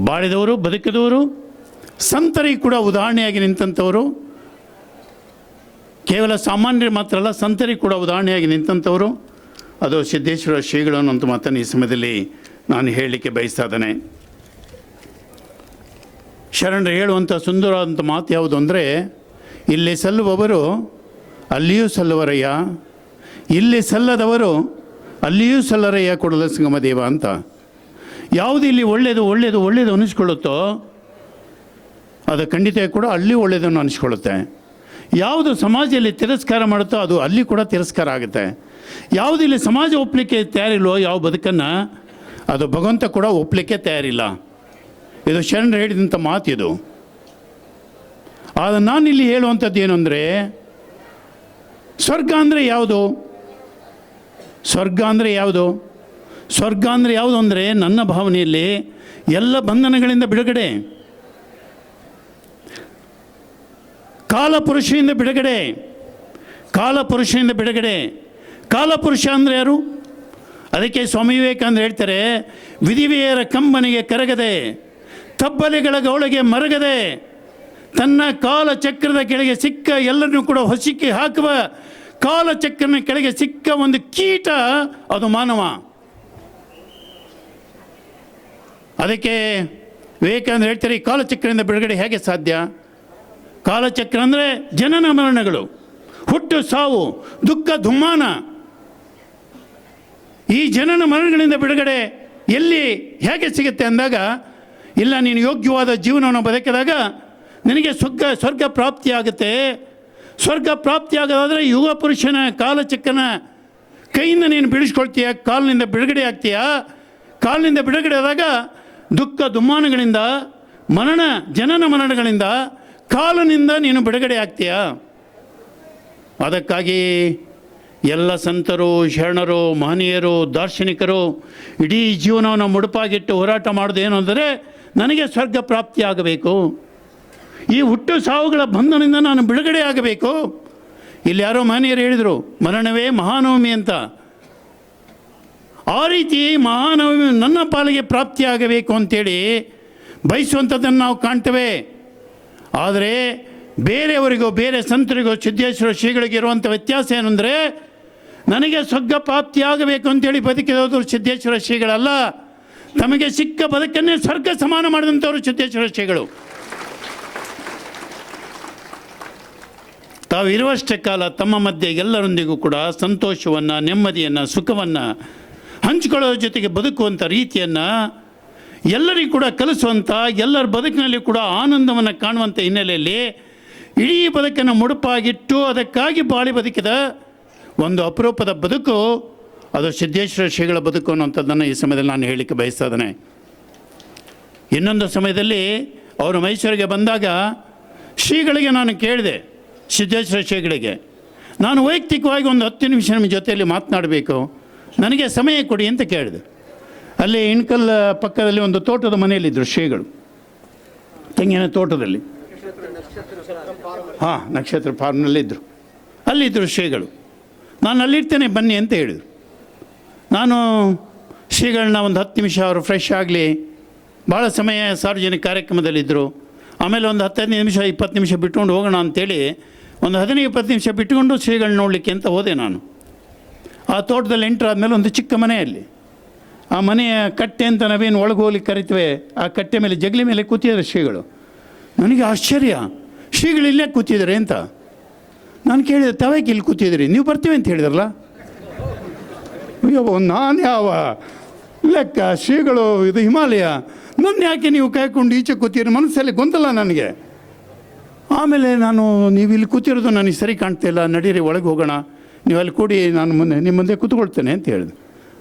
ಬಾಳಿದವರು, ಬದುಕಿದವರು ಸಂತರಿಗೆ ಕೂಡ ಉದಾಹರಣೆಯಾಗಿ ನಿಂತಂಥವರು ಕೇವಲ ಸಾಮಾನ್ಯರು ಮಾತ್ರ ಅಲ್ಲ ಸಂತರಿಗೆ ಕೂಡ ಉದಾಹರಣೆಯಾಗಿ ನಿಂತಂಥವರು ಅದು ಸಿದ್ದೇಶ್ವರ ಶ್ರೀಗಳು ಅನ್ನುವಂಥ ಮಾತನ್ನು ಈ ಸಮಯದಲ್ಲಿ ನಾನು ಹೇಳಲಿಕ್ಕೆ ಬಯಸ್ತಾ ಇದ್ದೇನೆ. ಶರಣರು ಹೇಳುವಂಥ ಸುಂದರವಾದಂಥ ಮಾತು ಯಾವುದು ಅಂದರೆ, ಇಲ್ಲಿ ಸಲ್ಲುವವರು ಅಲ್ಲಿಯೂ ಸಲ್ಲುವರಯ್ಯ, ಇಲ್ಲಿ ಸಲ್ಲದವರು ಅಲ್ಲಿಯೂ ಸಲ್ಲರಯ್ಯ ಕೊಡಲ ಸಿಂಗಮ ದೇವ ಅಂತ. ಯಾವುದು ಇಲ್ಲಿ ಒಳ್ಳೆಯದು ಒಳ್ಳೆಯದು ಒಳ್ಳೆಯದು ಅನಿಸ್ಕೊಳ್ಳುತ್ತೋ, ಅದು ಖಂಡಿತ ಕೂಡ ಅಲ್ಲಿ ಒಳ್ಳೆಯದನ್ನು ಅನಿಸ್ಕೊಳ್ಳುತ್ತೆ. ಯಾವುದು ಸಮಾಜದಲ್ಲಿ ತಿರಸ್ಕಾರ ಮಾಡುತ್ತೋ ಅದು ಅಲ್ಲಿ ಕೂಡ ತಿರಸ್ಕಾರ ಆಗುತ್ತೆ. ಯಾವುದು ಇಲ್ಲಿ ಸಮಾಜ ಒಪ್ಪಲಿಕ್ಕೆ ತಯಾರಿಲ್ವೋ ಯಾವ ಬದುಕನ್ನು, ಅದು ಭಗವಂತ ಕೂಡ ಒಪ್ಪಲಿಕ್ಕೆ ತಯಾರಿಲ್ಲ. ಇದು ಶರಣರು ಹೇಳಿದಂಥ ಇದು. ಆದರೆ ನಾನಿಲ್ಲಿ ಹೇಳುವಂಥದ್ದು ಏನು ಅಂದರೆ, ಸ್ವರ್ಗ ಅಂದರೆ ಯಾವುದು? ಸ್ವರ್ಗ ಅಂದರೆ ಯಾವುದು? ಸ್ವರ್ಗ ಅಂದರೆ ಯಾವುದು ಅಂದರೆ ನನ್ನ ಭಾವನೆಯಲ್ಲಿ ಎಲ್ಲ ಬಂಧನಗಳಿಂದ ಬಿಡುಗಡೆ. ಕಾಲಪುರುಷಿಯಿಂದ ಬಿಡುಗಡೆ. ಕಾಲಪುರುಷನಿಂದ ಬಿಡುಗಡೆ. ಕಾಲಪುರುಷ ಅಂದರೆ ಯಾರು? ಅದಕ್ಕೆ ಸ್ವಾಮಿ ವಿವೇಕಾನಂದ ಹೇಳ್ತಾರೆ ವಿಧಿವೆಯರ ಕಂಬನಿಗೆ ಕರಗದೆ, ತಬ್ಬಲಿಗಳ ಗೌಳಿಗೆ ಮರಗದೆ, ತನ್ನ ಕಾಲ ಚಕ್ರದ ಕೆಳಗೆ ಸಿಕ್ಕ ಎಲ್ಲರನ್ನೂ ಕೂಡ ಹೊಸಿಕೆ ಹಾಕುವ ಕಾಲಚಕ್ರನ ಕೆಳಗೆ ಸಿಕ್ಕ ಒಂದು ಕೀಟ, ಅದು ಮಾನವ. ಅದಕ್ಕೆ ವಿವೇಕಾನಂದ ಹೇಳ್ತಾರೆ, ಈ ಕಾಲಚಕ್ರದಿಂದ ಬಿಡುಗಡೆ ಹೇಗೆ ಸಾಧ್ಯ? ಕಾಲಚಕ್ರ ಅಂದರೆ ಜನನ ಮರಣಗಳು, ಹುಟ್ಟು, ಸಾವು, ದುಃಖ, ದುಮ್ಮಾನ. ಈ ಜನನ ಮರಣಗಳಿಂದ ಬಿಡುಗಡೆ ಎಲ್ಲಿ ಹೇಗೆ ಸಿಗುತ್ತೆ ಅಂದಾಗ, ಇಲ್ಲ, ನೀನು ಯೋಗ್ಯವಾದ ಜೀವನವನ್ನು ಬದುಕಿದಾಗ ನಿನಗೆ ಸ್ವರ್ಗ ಸ್ವರ್ಗ ಪ್ರಾಪ್ತಿಯಾಗುತ್ತೆ. ಸ್ವರ್ಗ ಪ್ರಾಪ್ತಿಯಾಗೋದಾದರೆ ಯುವ ಪುರುಷನ ಕಾಲಚಕ್ಕನ ಕೈಯಿಂದ ನೀನು ಬಿಡಿಸ್ಕೊಳ್ತೀಯ? ಕಾಲಿನಿಂದ ಬಿಡುಗಡೆ ಆಗ್ತೀಯ? ಕಾಲಿನಿಂದ ಬಿಡುಗಡೆ ಆದಾಗ ದುಃಖ ದುಮ್ಮಾನಗಳಿಂದ, ಮರಣ, ಜನನ ಮರಣಗಳಿಂದ ಕಾಲಿನಿಂದ ನೀನು ಬಿಡುಗಡೆ ಆಗ್ತೀಯ? ಅದಕ್ಕಾಗಿ ಎಲ್ಲ ಸಂತರು, ಶರಣರು, ಮಹನೀಯರು, ದಾರ್ಶನಿಕರು ಇಡೀ ಜೀವನವನ್ನು ಮುಡುಪಾಗಿಟ್ಟು ಹೋರಾಟ ಮಾಡೋದು ಏನು ಅಂದರೆ ನನಗೆ ಸ್ವರ್ಗ ಪ್ರಾಪ್ತಿಯಾಗಬೇಕು. ಈ ಹುಟ್ಟು ಸಾವುಗಳ ಬಂಧನದಿಂದ ನಾನು ಬಿಡುಗಡೆ ಆಗಬೇಕು. ಇಲ್ಲಿ ಯಾರೋ ಮಹನೀಯರು ಹೇಳಿದರು, ಮರಣವೇ ಮಹಾನವಮಿ ಅಂತ. ಆ ರೀತಿ ಮಹಾನವಮಿ ನನ್ನ ಪಾಲಿಗೆ ಪ್ರಾಪ್ತಿಯಾಗಬೇಕು ಅಂತೇಳಿ ಬಯಸುವಂಥದ್ದನ್ನು ನಾವು ಕಾಣ್ತೇವೆ. ಆದರೆ ಬೇರೆಯವರಿಗೋ, ಬೇರೆ ಸಂತರಿಗೋ, ಸಿದ್ದೇಶ್ವರ ಶ್ರೀಗಳಿಗೆ ಇರುವಂಥ ವ್ಯತ್ಯಾಸ ಏನಂದರೆ, ನನಗೆ ಸ್ವರ್ಗ ಪ್ರಾಪ್ತಿಯಾಗಬೇಕು ಅಂತೇಳಿ ಬದುಕಿದವರು ಸಿದ್ದೇಶ್ವರ ಶ್ರೀಗಳಲ್ಲ. ತಮಗೆ ಸಿಕ್ಕ ಬದುಕನ್ನೇ ಸ್ವರ್ಗ ಸಮಾನ ಮಾಡಿದಂಥವರು ಸಿದ್ದೇಶ್ವರ ಶ್ರೀಗಳು. ತಾವು ಇರುವಷ್ಟೇ ಕಾಲ ತಮ್ಮ ಮಧ್ಯೆ ಎಲ್ಲರೊಂದಿಗೂ ಕೂಡ ಸಂತೋಷವನ್ನು, ನೆಮ್ಮದಿಯನ್ನು, ಸುಖವನ್ನು ಹಂಚಿಕೊಳ್ಳೋ ಜೊತೆಗೆ ಬದುಕುವಂಥ ರೀತಿಯನ್ನು ಎಲ್ಲರಿಗೂ ಕೂಡ ಕಲಿಸುವಂಥ ಎಲ್ಲರ ಬದುಕಿನಲ್ಲಿ ಕೂಡ ಆನಂದವನ್ನು ಕಾಣುವಂಥ ಹಿನ್ನೆಲೆಯಲ್ಲಿ ಇಡೀ ಬದುಕನ್ನು ಮುಡುಪಾಗಿಟ್ಟು ಅದಕ್ಕಾಗಿ ಬಾಳಿ ಬದುಕಿದ ಒಂದು ಅಪರೂಪದ ಬದುಕು ಅದು ಸಿದ್ದೇಶ್ವರ ಶ್ರೀಗಳ ಬದುಕು ಅನ್ನುವಂಥದ್ದನ್ನು ಈ ಸಮಯದಲ್ಲಿ ನಾನು ಹೇಳಲಿಕ್ಕೆ ಬಯಸ್ತಾ ಇನ್ನೊಂದು ಸಮಯದಲ್ಲಿ ಅವರು ಮೈಸೂರಿಗೆ ಬಂದಾಗ ಶ್ರೀಗಳಿಗೆ ನಾನು ಕೇಳಿದೆ ಸಿದ್ದೇಶ್ವರ ಶ್ರೀಗಳಿಗೆ ನಾನು ವೈಯಕ್ತಿಕವಾಗಿ ಒಂದು ಹತ್ತು ನಿಮಿಷ ನಿಮ್ಮ ಜೊತೆಯಲ್ಲಿ ಮಾತನಾಡಬೇಕು. ನನಗೆ ಸಮಯ ಕೊಡಿ ಅಂತ ಕೇಳಿದೆ. ಅಲ್ಲಿ ಇಣ್ಕಲ್ ಪಕ್ಕದಲ್ಲಿ ಒಂದು ತೋಟದ ಮನೆಯಲ್ಲಿದ್ದರು ಶ್ರೀಗಳು. ತೆಂಗಿನ ತೋಟದಲ್ಲಿ. ಹಾಂ, ನಕ್ಷತ್ರ ಫಾರ್ಮ್ನಲ್ಲಿದ್ದರು. ಅಲ್ಲಿದ್ದರು ಶ್ರೀಗಳು. ನಾನು ಅಲ್ಲಿರ್ತೇನೆ ಬನ್ನಿ ಅಂತ ಹೇಳಿದರು. ನಾನು ಶ್ರೀಗಳನ್ನ ಒಂದು ಹತ್ತು ನಿಮಿಷ ಅವರು ಫ್ರೆಶ್ ಆಗಲಿ ಭಾಳ ಸಮಯ ಸಾರ್ವಜನಿಕ ಕಾರ್ಯಕ್ರಮದಲ್ಲಿದ್ದರು. ಆಮೇಲೆ ಒಂದು ಹತ್ತೈದು ನಿಮಿಷ, ಇಪ್ಪತ್ತು ನಿಮಿಷ ಬಿಟ್ಕೊಂಡು ಹೋಗೋಣ ಅಂತೇಳಿ ಒಂದು ಹದಿನೈದು, ಇಪ್ಪತ್ತು ನಿಮಿಷ ಬಿಟ್ಟುಕೊಂಡು ಶ್ರೀಗಳನ್ನ ನೋಡಲಿಕ್ಕೆ ಅಂತ ಹೋದೆ ನಾನು. ಆ ತೋಟದಲ್ಲಿ ಎಂಟ್ರ್ ಆದಮೇಲೆ ಒಂದು ಚಿಕ್ಕ ಮನೆಯಲ್ಲಿ. ಆ ಮನೆಯ ಕಟ್ಟೆ ಅಂತ ನಾವೇನು ಒಳಗೆ ಹೋಗ್ಲಿಕ್ಕೆ ಕರಿತೇವೆ, ಆ ಕಟ್ಟೆ ಮೇಲೆ ಜಗಲಿ ಮೇಲೆ ಕೂತಿದ್ದಾರೆ ಶ್ರೀಗಳು. ನನಗೆ ಆಶ್ಚರ್ಯ, ಶ್ರೀಗಳು ಇಲ್ಲೇ ಕೂತಿದ್ದಾರೆ ಅಂತ. ನಾನು ಕೇಳಿದೆ ತಾವೇಕೆ ಇಲ್ಲಿ ಕೂತಿದ್ದೀರಿ, ನೀವು ಬರ್ತೀವಿ ಅಂತ ಹೇಳಿದ್ರಲ್ಲ? ಅಯ್ಯೋ, ನಾನು ಯಾವ ಲೆಕ್ಕ, ಶ್ರೀಗಳು ಇದು ಹಿಮಾಲಯ ನನ್ನ ಯಾಕೆ ನೀವು ಕಾಯ್ಕೊಂಡು ಈಚೆ ಕೂತೀರಿ ಮನಸ್ಸಲ್ಲಿ ಗೊಂದಲ ನನಗೆ. ಆಮೇಲೆ ನಾನು ನೀವು ಇಲ್ಲಿ ಕೂತಿರೋದು ನನಗೆ ಸರಿ ಕಾಣ್ತಿಲ್ಲ ನಡೀರಿ, ಒಳಗೆ ಹೋಗೋಣ. ನೀವು ಅಲ್ಲಿ ಕೂಡಿ ನಾನು ಮುಂದೆ, ನಿಮ್ಮ ಮುಂದೆ ಕೂತ್ಕೊಳ್ತೇನೆ ಅಂತ ಹೇಳಿದೆ.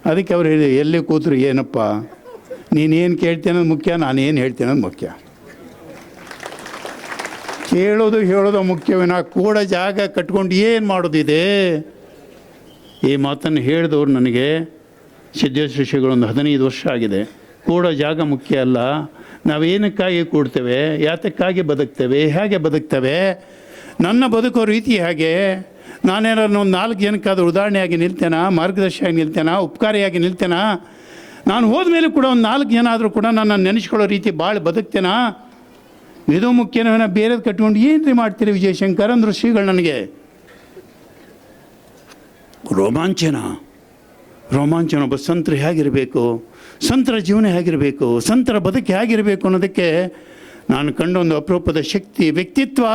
ಅದಕ್ಕೆ ಅವ್ರು ಹೇಳಿ ಎಲ್ಲಿ ಕೂತರು, ಏನಪ್ಪ? ನೀನೇನು ಕೇಳ್ತೇನೆ ಅನ್ನೋದು ಮುಖ್ಯ, ನಾನು ಏನು ಹೇಳ್ತೇನೆ ಅನ್ನೋದು ಮುಖ್ಯ. ಕೇಳೋದು ಹೇಳೋದು ಮುಖ್ಯವೇನ ಕೂಡ ಜಾಗ ಕಟ್ಕೊಂಡು ಏನು ಮಾಡೋದಿದೆ? ಈ ಮಾತನ್ನು ಹೇಳಿದವ್ರು ನನಗೆ ಸಿದ್ದೇಶ್ವರ ಶ್ರೀಗಳು ಒಂದು ಹದಿನೈದು ವರ್ಷ ಆಗಿದೆ. ಕೂಡ ಜಾಗ ಮುಖ್ಯ ಅಲ್ಲ ನಾವೇನಕ್ಕಾಗಿ ಕೂಡ್ತೇವೆ? ಯಾತಕ್ಕಾಗಿ ಬದುಕ್ತೇವೆ? ಹೇಗೆ ಬದುಕ್ತೇವೆ? ನನ್ನ ಬದುಕೋ ರೀತಿ ಹೇಗೆ? ನಾನೇನಾದ್ರು ಒಂದು ನಾಲ್ಕು ಜನಕ್ಕಾದ್ರೂ ಉದಾಹರಣೆಯಾಗಿ ನಿಲ್ತೇನಾ? ಮಾರ್ಗದರ್ಶಿಯಾಗಿ ನಿಲ್ತೇನಾ? ಉಪಕಾರಿಯಾಗಿ ನಿಲ್ತೇನಾ? ನಾನು ಹೋದ್ಮೇಲೆ ಕೂಡ ಒಂದು ನಾಲ್ಕು ಜನ ಆದರೂ ಕೂಡ ನನ್ನ ನೆನೆಸ್ಕೊಳ್ಳೋ ರೀತಿ ಭಾಳ ಬದುಕ್ತೇನಾ? ಇದು ಮುಖ್ಯನವೇನ ಬೇರೆದು ಕಟ್ಕೊಂಡು ಏನು ರೀ ಮಾಡ್ತೀರಿ ವಿಜಯಶಂಕರ್ ಅಂದರು ಶ್ರೀಗಳು ನನಗೆ. ರೋಮಾಂಚನ. ರೋಮಾಂಚನ ಒಬ್ಬ ಸಂತರು ಹೇಗಿರಬೇಕು? ಸಂತರ ಜೀವನ ಹೇಗಿರಬೇಕು ಸಂತರ ಬದುಕು ಹೇಗಿರಬೇಕು ಅನ್ನೋದಕ್ಕೆ ನಾನು ಕಂಡ ಒಂದು ಅಪರೂಪದ ಶಕ್ತಿ, ವ್ಯಕ್ತಿತ್ವ,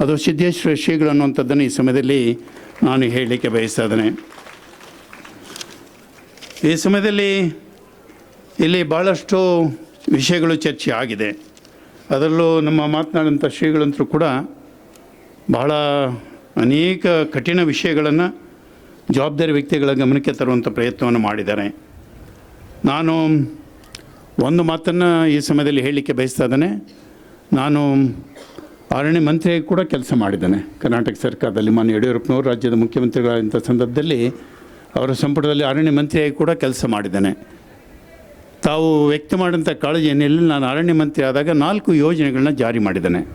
ಅದು ಸಿದ್ದೇಶ್ವರ ಶ್ರೀಗಳು ಅನ್ನುವಂಥದ್ದನ್ನು ಈ ಸಮಯದಲ್ಲಿ ನಾನು ಹೇಳಲಿಕ್ಕೆ ಬಯಸ್ತಾ ಈ ಸಮಯದಲ್ಲಿ ಇಲ್ಲಿ ಭಾಳಷ್ಟು ವಿಷಯಗಳು ಚರ್ಚೆ ಆಗಿದೆ. ಅದರಲ್ಲೂ ನಮ್ಮ ಮಾತನಾಡಿದಂಥ ಶ್ರೀಗಳಂತರೂ ಕೂಡ ಬಹಳ ಅನೇಕ ಕಠಿಣ ವಿಷಯಗಳನ್ನು ಜವಾಬ್ದಾರಿ ವ್ಯಕ್ತಿಗಳ ಗಮನಕ್ಕೆ ತರುವಂಥ ಪ್ರಯತ್ನವನ್ನು ಮಾಡಿದ್ದಾರೆ. ನಾನು ಒಂದು ಮಾತನ್ನು ಈ ಸಮಯದಲ್ಲಿ ಹೇಳಲಿಕ್ಕೆ ಬಯಸ್ತಾ ಇದ್ದೇನೆ. ನಾನು ಅರಣ್ಯ ಮಂತ್ರಿಯಾಗಿ ಕೂಡ ಕೆಲಸ ಮಾಡಿದ್ದೇನೆ. ಕರ್ನಾಟಕ ಸರ್ಕಾರದಲ್ಲಿ ಮಾನ್ಯ ಯಡಿಯೂರಪ್ಪನವರು, ರಾಜ್ಯದ ಮುಖ್ಯಮಂತ್ರಿಗಳಾದಂಥ ಸಂದರ್ಭದಲ್ಲಿ ಅವರ ಸಂಪುಟದಲ್ಲಿ ಅರಣ್ಯ ಮಂತ್ರಿಯಾಗಿ ಕೂಡ ಕೆಲಸ ಮಾಡಿದ್ದೇನೆ. ತಾವು ವ್ಯಕ್ತ ಮಾಡಿದಂಥ ಏನಿಲ್ಲ. ನಾನು ಅರಣ್ಯ ಮಂತ್ರಿ ಆದಾಗ ನಾಲ್ಕು ಯೋಜನೆಗಳನ್ನ ಜಾರಿ ಮಾಡಿದ್ದೇನೆ.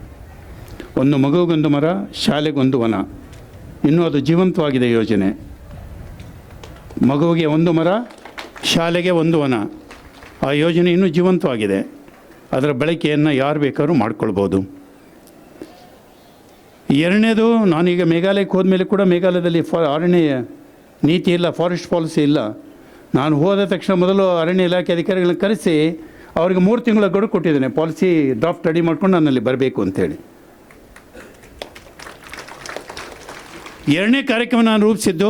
ಒಂದು ಮಗುವಿಗೊಂದು ಮರ, ಶಾಲೆಗೊಂದು ವನ. ಇನ್ನೂ ಅದು ಜೀವಂತವಾಗಿದೆ ಯೋಜನೆ. ಮಗುವಿಗೆ ಒಂದು ಮರ ಶಾಲೆಗೆ ಒಂದು ವನ. ಆ ಯೋಜನೆ ಇನ್ನೂ ಜೀವಂತವಾಗಿದೆ. ಅದರ ಬಳಕೆಯನ್ನು ಯಾರು ಬೇಕಾದ್ರೂ ಮಾಡ್ಕೊಳ್ಬೋದು. ಎರಡನೇದು, ನಾನೀಗ ಮೇಘಾಲಯಕ್ಕೆ ಹೋದ್ಮೇಲೆ ಕೂಡ ಮೇಘಾಲಯದಲ್ಲಿ ಫಾ, ಅರಣ್ಯ ನೀತಿ ಇಲ್ಲ ಫಾರೆಸ್ಟ್ ಪಾಲಿಸಿ ಇಲ್ಲ. ನಾನು ಹೋದ ತಕ್ಷಣ ಮೊದಲು ಅರಣ್ಯ ಇಲಾಖೆ ಅಧಿಕಾರಿಗಳನ್ನ ಕರೆಸಿ ಅವ್ರಿಗೆ ಮೂರು ತಿಂಗಳ ಗಡುವು ಕೊಟ್ಟಿದ್ದೇನೆ. ಪಾಲಿಸಿ ಡ್ರಾಫ್ಟ್ ರೆಡಿ ಮಾಡ್ಕೊಂಡು ನನ್ನಲ್ಲಿ ಬರಬೇಕು ಅಂತೇಳಿ ಎರಡನೇ ಕಾರ್ಯಕ್ರಮ ನಾನು ರೂಪಿಸಿದ್ದು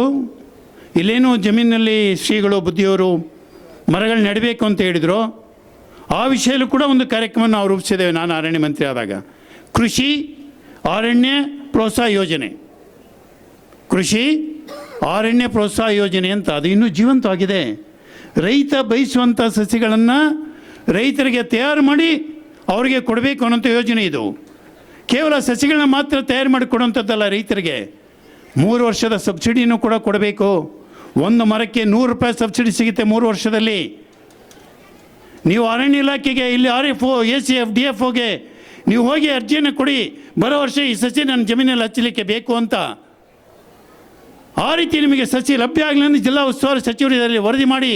ಇಲ್ಲೇನು ಜಮೀನಿನಲ್ಲಿ ಶ್ರೀಗಳು, ಬುದ್ಧಿಯವರು ಮರಗಳು ನೆಡಬೇಕು ಅಂತ ಹೇಳಿದರು, ಆ ವಿಷಯಲ್ಲೂ ಕೂಡ ಒಂದು ಕಾರ್ಯಕ್ರಮ ನಾವು ರೂಪಿಸಿದ್ದೇವೆ, ನಾನು ಅರಣ್ಯ ಮಂತ್ರಿ ಆದಾಗ. ಕೃಷಿ ಅರಣ್ಯ ಪ್ರೋತ್ಸಾಹ ಯೋಜನೆ. ಕೃಷಿ ಅರಣ್ಯ ಪ್ರೋತ್ಸಾಹ ಯೋಜನೆ ಅಂತ, ಅದು ಇನ್ನೂ ಜೀವಂತವಾಗಿದೆ ರೈತ ಬಯಸುವಂಥ ಸಸಿಗಳನ್ನು ರೈತರಿಗೆ ತಯಾರು ಮಾಡಿ ಅವರಿಗೆ ಕೊಡಬೇಕು ಅನ್ನೋಂಥ ಯೋಜನೆ ಇದು. ಕೇವಲ ಸಸಿಗಳನ್ನ ಮಾತ್ರ ತಯಾರು ಮಾಡಿ ಕೊಡುವಂಥದ್ದಲ್ಲ ರೈತರಿಗೆ. ಮೂರು ವರ್ಷದ ಸಬ್ಸಿಡಿನೂ ಕೂಡ ಕೊಡಬೇಕು. ಒಂದು ಮರಕ್ಕೆ ನೂರು ರೂಪಾಯಿ ಸಬ್ಸಿಡಿ ಸಿಗುತ್ತೆ ಮೂರು ವರ್ಷದಲ್ಲಿ. ನೀವು ಅರಣ್ಯ ಇಲಾಖೆಗೆ, ಇಲ್ಲಿ R F O A C F D F ಒಗೆ ನೀವು ಹೋಗಿ ಅರ್ಜಿಯನ್ನು ಕೊಡಿ. ಬರೋ ವರ್ಷ ಈ ಸಸಿ ನನ್ನ ಜಮೀನಲ್ಲಿ ಹಚ್ಚಲಿಕ್ಕೆ ಬೇಕು ಅಂತ. ಆ ರೀತಿ ನಿಮಗೆ ಸಸಿ ಲಭ್ಯ ಆಗಲಿ ಜಿಲ್ಲಾ ಉಸ್ತುವಾರಿ ಸಚಿವರಲ್ಲಿ ವರದಿ ಮಾಡಿ.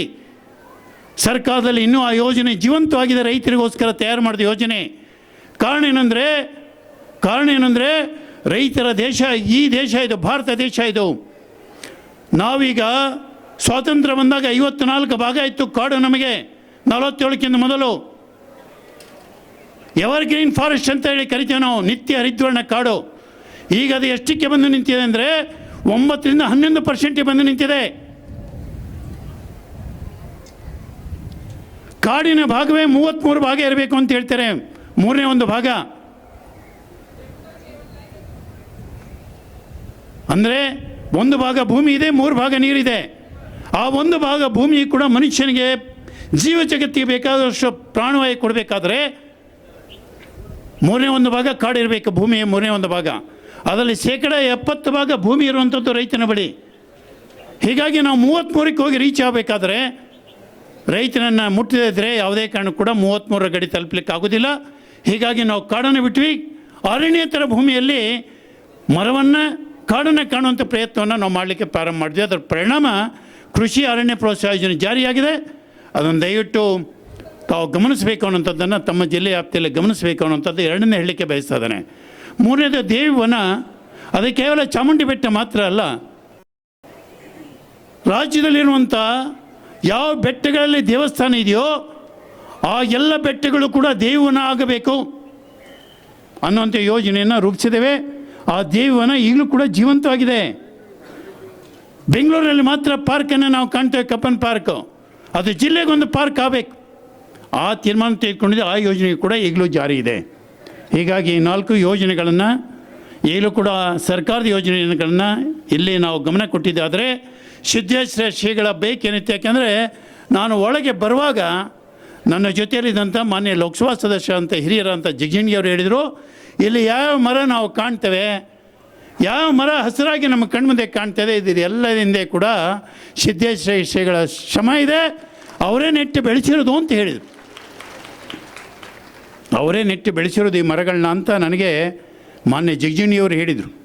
ಸರ್ಕಾರದಲ್ಲಿ ಇನ್ನೂ ಆ ಯೋಜನೆ ಜೀವಂತವಾಗಿದೆ, ರೈತರಿಗೋಸ್ಕರ ತಯಾರು ಮಾಡಿದ ಯೋಜನೆ. ಕಾರಣ ಏನಂದರೆ ಕಾರಣ ಏನಂದರೆ ರೈತರ ದೇಶ, ಈ ದೇಶ ಇದು, ಭಾರತ ದೇಶ ಇದು. ನಾವೀಗ ಸ್ವಾತಂತ್ರ್ಯ ಬಂದಾಗ ಐವತ್ತು ನಾಲ್ಕು ಭಾಗ ಇತ್ತು ಕಾಡು ನಮಗೆ ನಲವತ್ತೇಳಕ್ಕಿಂತ ಮೊದಲು. ಎವರ್ ಗ್ರೀನ್ ಫಾರೆಸ್ಟ್ ಅಂತ ಹೇಳಿ ಕರಿತೇವೆ ನಾವು, ನಿತ್ಯ ಹರಿದ್ವರ್ಣ ಕಾಡು. ಈಗ ಅದು ಎಷ್ಟಕ್ಕೆ ಬಂದು ನಿಂತಿದೆ ಅಂದರೆ ಒಂಬತ್ತರಿಂದ ಹನ್ನೊಂದು ಪರ್ಸೆಂಟಿಗೆ ಬಂದು ನಿಂತಿದೆ. ಕಾಡಿನ ಭಾಗವೇ ಮೂವತ್ತ್ಮೂರು ಭಾಗ ಇರಬೇಕು ಅಂತ ಹೇಳ್ತಾರೆ. ಮೂರನೇ ಒಂದು ಭಾಗ. ಅಂದರೆ ಒಂದು ಭಾಗ ಭೂಮಿ ಇದೆ, ಮೂರು ಭಾಗ ನೀರಿದೆ. ಆ ಒಂದು ಭಾಗ ಭೂಮಿ ಕೂಡ ಮನುಷ್ಯನಿಗೆ ಜೀವ ಜಗತ್ತಿಗೆ ಬೇಕಾದಷ್ಟು ಪ್ರಾಣವಾಯು ಕೊಡಬೇಕಾದ್ರೆ ಮೂರನೇ ಒಂದು ಭಾಗ ಕಾಡಿರಬೇಕು ಭೂಮಿಯ ಮೂರನೇ ಒಂದು ಭಾಗ. ಅದರಲ್ಲಿ ಶೇಕಡ ಎಪ್ಪತ್ತು ಭಾಗ ಭೂಮಿ ಇರುವಂಥದ್ದು ರೈತನ ಬಳಿ. ಹೀಗಾಗಿ ನಾವು ಮೂವತ್ತ್ಮೂರಕ್ಕೆ ಹೋಗಿ ರೀಚ್ ಆಗಬೇಕಾದ್ರೆ ರೈತನನ್ನು ಮುಟ್ಟಿದ್ರೆ ಯಾವುದೇ ಕಾರಣಕ್ಕೂ ಕೂಡ ಮೂವತ್ತ್ಮೂರರ ಗಡಿ ತಲುಪಲಿಕ್ಕೆ ಆಗೋದಿಲ್ಲ ಹೀಗಾಗಿ ನಾವು ಕಾಡನ್ನು ಬಿಟ್ವಿ. ಅರಣ್ಯೇತರ ಭೂಮಿಯಲ್ಲಿ ಮರವನ್ನು ಕಾಡನ್ನು ಕಾಣುವಂಥ ಪ್ರಯತ್ನವನ್ನು ನಾವು ಮಾಡಲಿಕ್ಕೆ ಪ್ರಾರಂಭ ಮಾಡಿದ್ವಿ. ಅದರ ಪರಿಣಾಮ ಕೃಷಿ ಅರಣ್ಯ ಪ್ರೋತ್ಸಾಹ ಯೋಜನೆ ಜಾರಿಯಾಗಿದೆ. ಅದನ್ನು ದಯವಿಟ್ಟು ತಾವು ಗಮನಿಸಬೇಕು ಅನ್ನೋಂಥದ್ದನ್ನು ತಮ್ಮ ಜಿಲ್ಲೆ ವ್ಯಾಪ್ತಿಯಲ್ಲಿ ಗಮನಿಸಬೇಕು ಅನ್ನೋಂಥದ್ದು ಎರಡನೇ ಹೇಳಲಿಕ್ಕೆ ಬಯಸ್ತಾ ಇದ್ದಾನೆ. ಮೂರನೇದು ಅದು ಕೇವಲ ಚಾಮುಂಡಿ ಬೆಟ್ಟ ಮಾತ್ರ ಅಲ್ಲ, ರಾಜ್ಯದಲ್ಲಿರುವಂಥ ಯಾವ ಬೆಟ್ಟಗಳಲ್ಲಿ ದೇವಸ್ಥಾನ ಇದೆಯೋ ಆ ಎಲ್ಲ ಬೆಟ್ಟಗಳು ಕೂಡ ದೇವನ ಆಗಬೇಕು ಅನ್ನುವಂಥ ಯೋಜನೆಯನ್ನು ರೂಪಿಸಿದ್ದೇವೆ. ಆ ದೇವನ ಈಗಲೂ ಕೂಡ ಜೀವಂತವಾಗಿದೆ. ಬೆಂಗಳೂರಲ್ಲಿ ಮಾತ್ರ ಪಾರ್ಕನ್ನು ನಾವು ಕಾಣ್ತೇವೆ, ಕಪ್ಪನ್ ಪಾರ್ಕು ಅದು ಜಿಲ್ಲೆಗೊಂದು ಪಾರ್ಕ್ ಆಗಬೇಕು. ಆ ತೀರ್ಮಾನ ತೆಗೆದುಕೊಂಡಿದೆ ಆ ಯೋಜನೆ ಕೂಡ ಈಗಲೂ ಜಾರಿ ಇದೆ. ಹೀಗಾಗಿ ನಾಲ್ಕು ಯೋಜನೆಗಳನ್ನು, ಈಗಲೂ ಕೂಡ ಸರ್ಕಾರದ ಯೋಜನೆಗಳನ್ನು ಇಲ್ಲಿ ನಾವು ಗಮನ ಕೊಟ್ಟಿದ್ದಾದರೆ ಸಿದ್ದೇಶ್ವರ ಶ್ರೀಗಳ ಬೇಕೇನಿತ್ತು? ಯಾಕೆಂದರೆ ನಾನು ಒಳಗೆ ಬರುವಾಗ ನನ್ನ ಜೊತೆಯಲ್ಲಿದ್ದಂಥ ಮಾನ್ಯ ಲೋಕಸಭಾ ಸದಸ್ಯ ಅಂತ ಹಿರಿಯರಂತ ಜಗಜಿಂಗಿ ಅವರು ಹೇಳಿದರು ಇಲ್ಲಿ ಯಾವ ಮರ ನಾವು ಕಾಣ್ತೇವೆ? ಯಾವ ಮರ ಹಸಿರಾಗಿ ನಮ್ಮ ಕಣ್ಮುಂದೆ ಕಾಣ್ತದೆ? ಇದು ಎಲ್ಲದಿಂದ ಕೂಡ ಸಿದ್ದೇಶ್ವರ ಶ್ರೀಗಳ ಶ್ರಮ ಇದೆ. ಅವರೇ ನೆಟ್ಟು ಬೆಳೆಸಿರೋದು ಅಂತ ಹೇಳಿದರು. ಅವರೇ ನೆಟ್ಟು ಬೆಳೆಸಿರೋದು ಈ ಮರಗಳನ್ನ ಅಂತ ನನಗೆ ಮಾನ್ಯ ಜಗ್ಜಿಣಿಯವರು ಹೇಳಿದರು.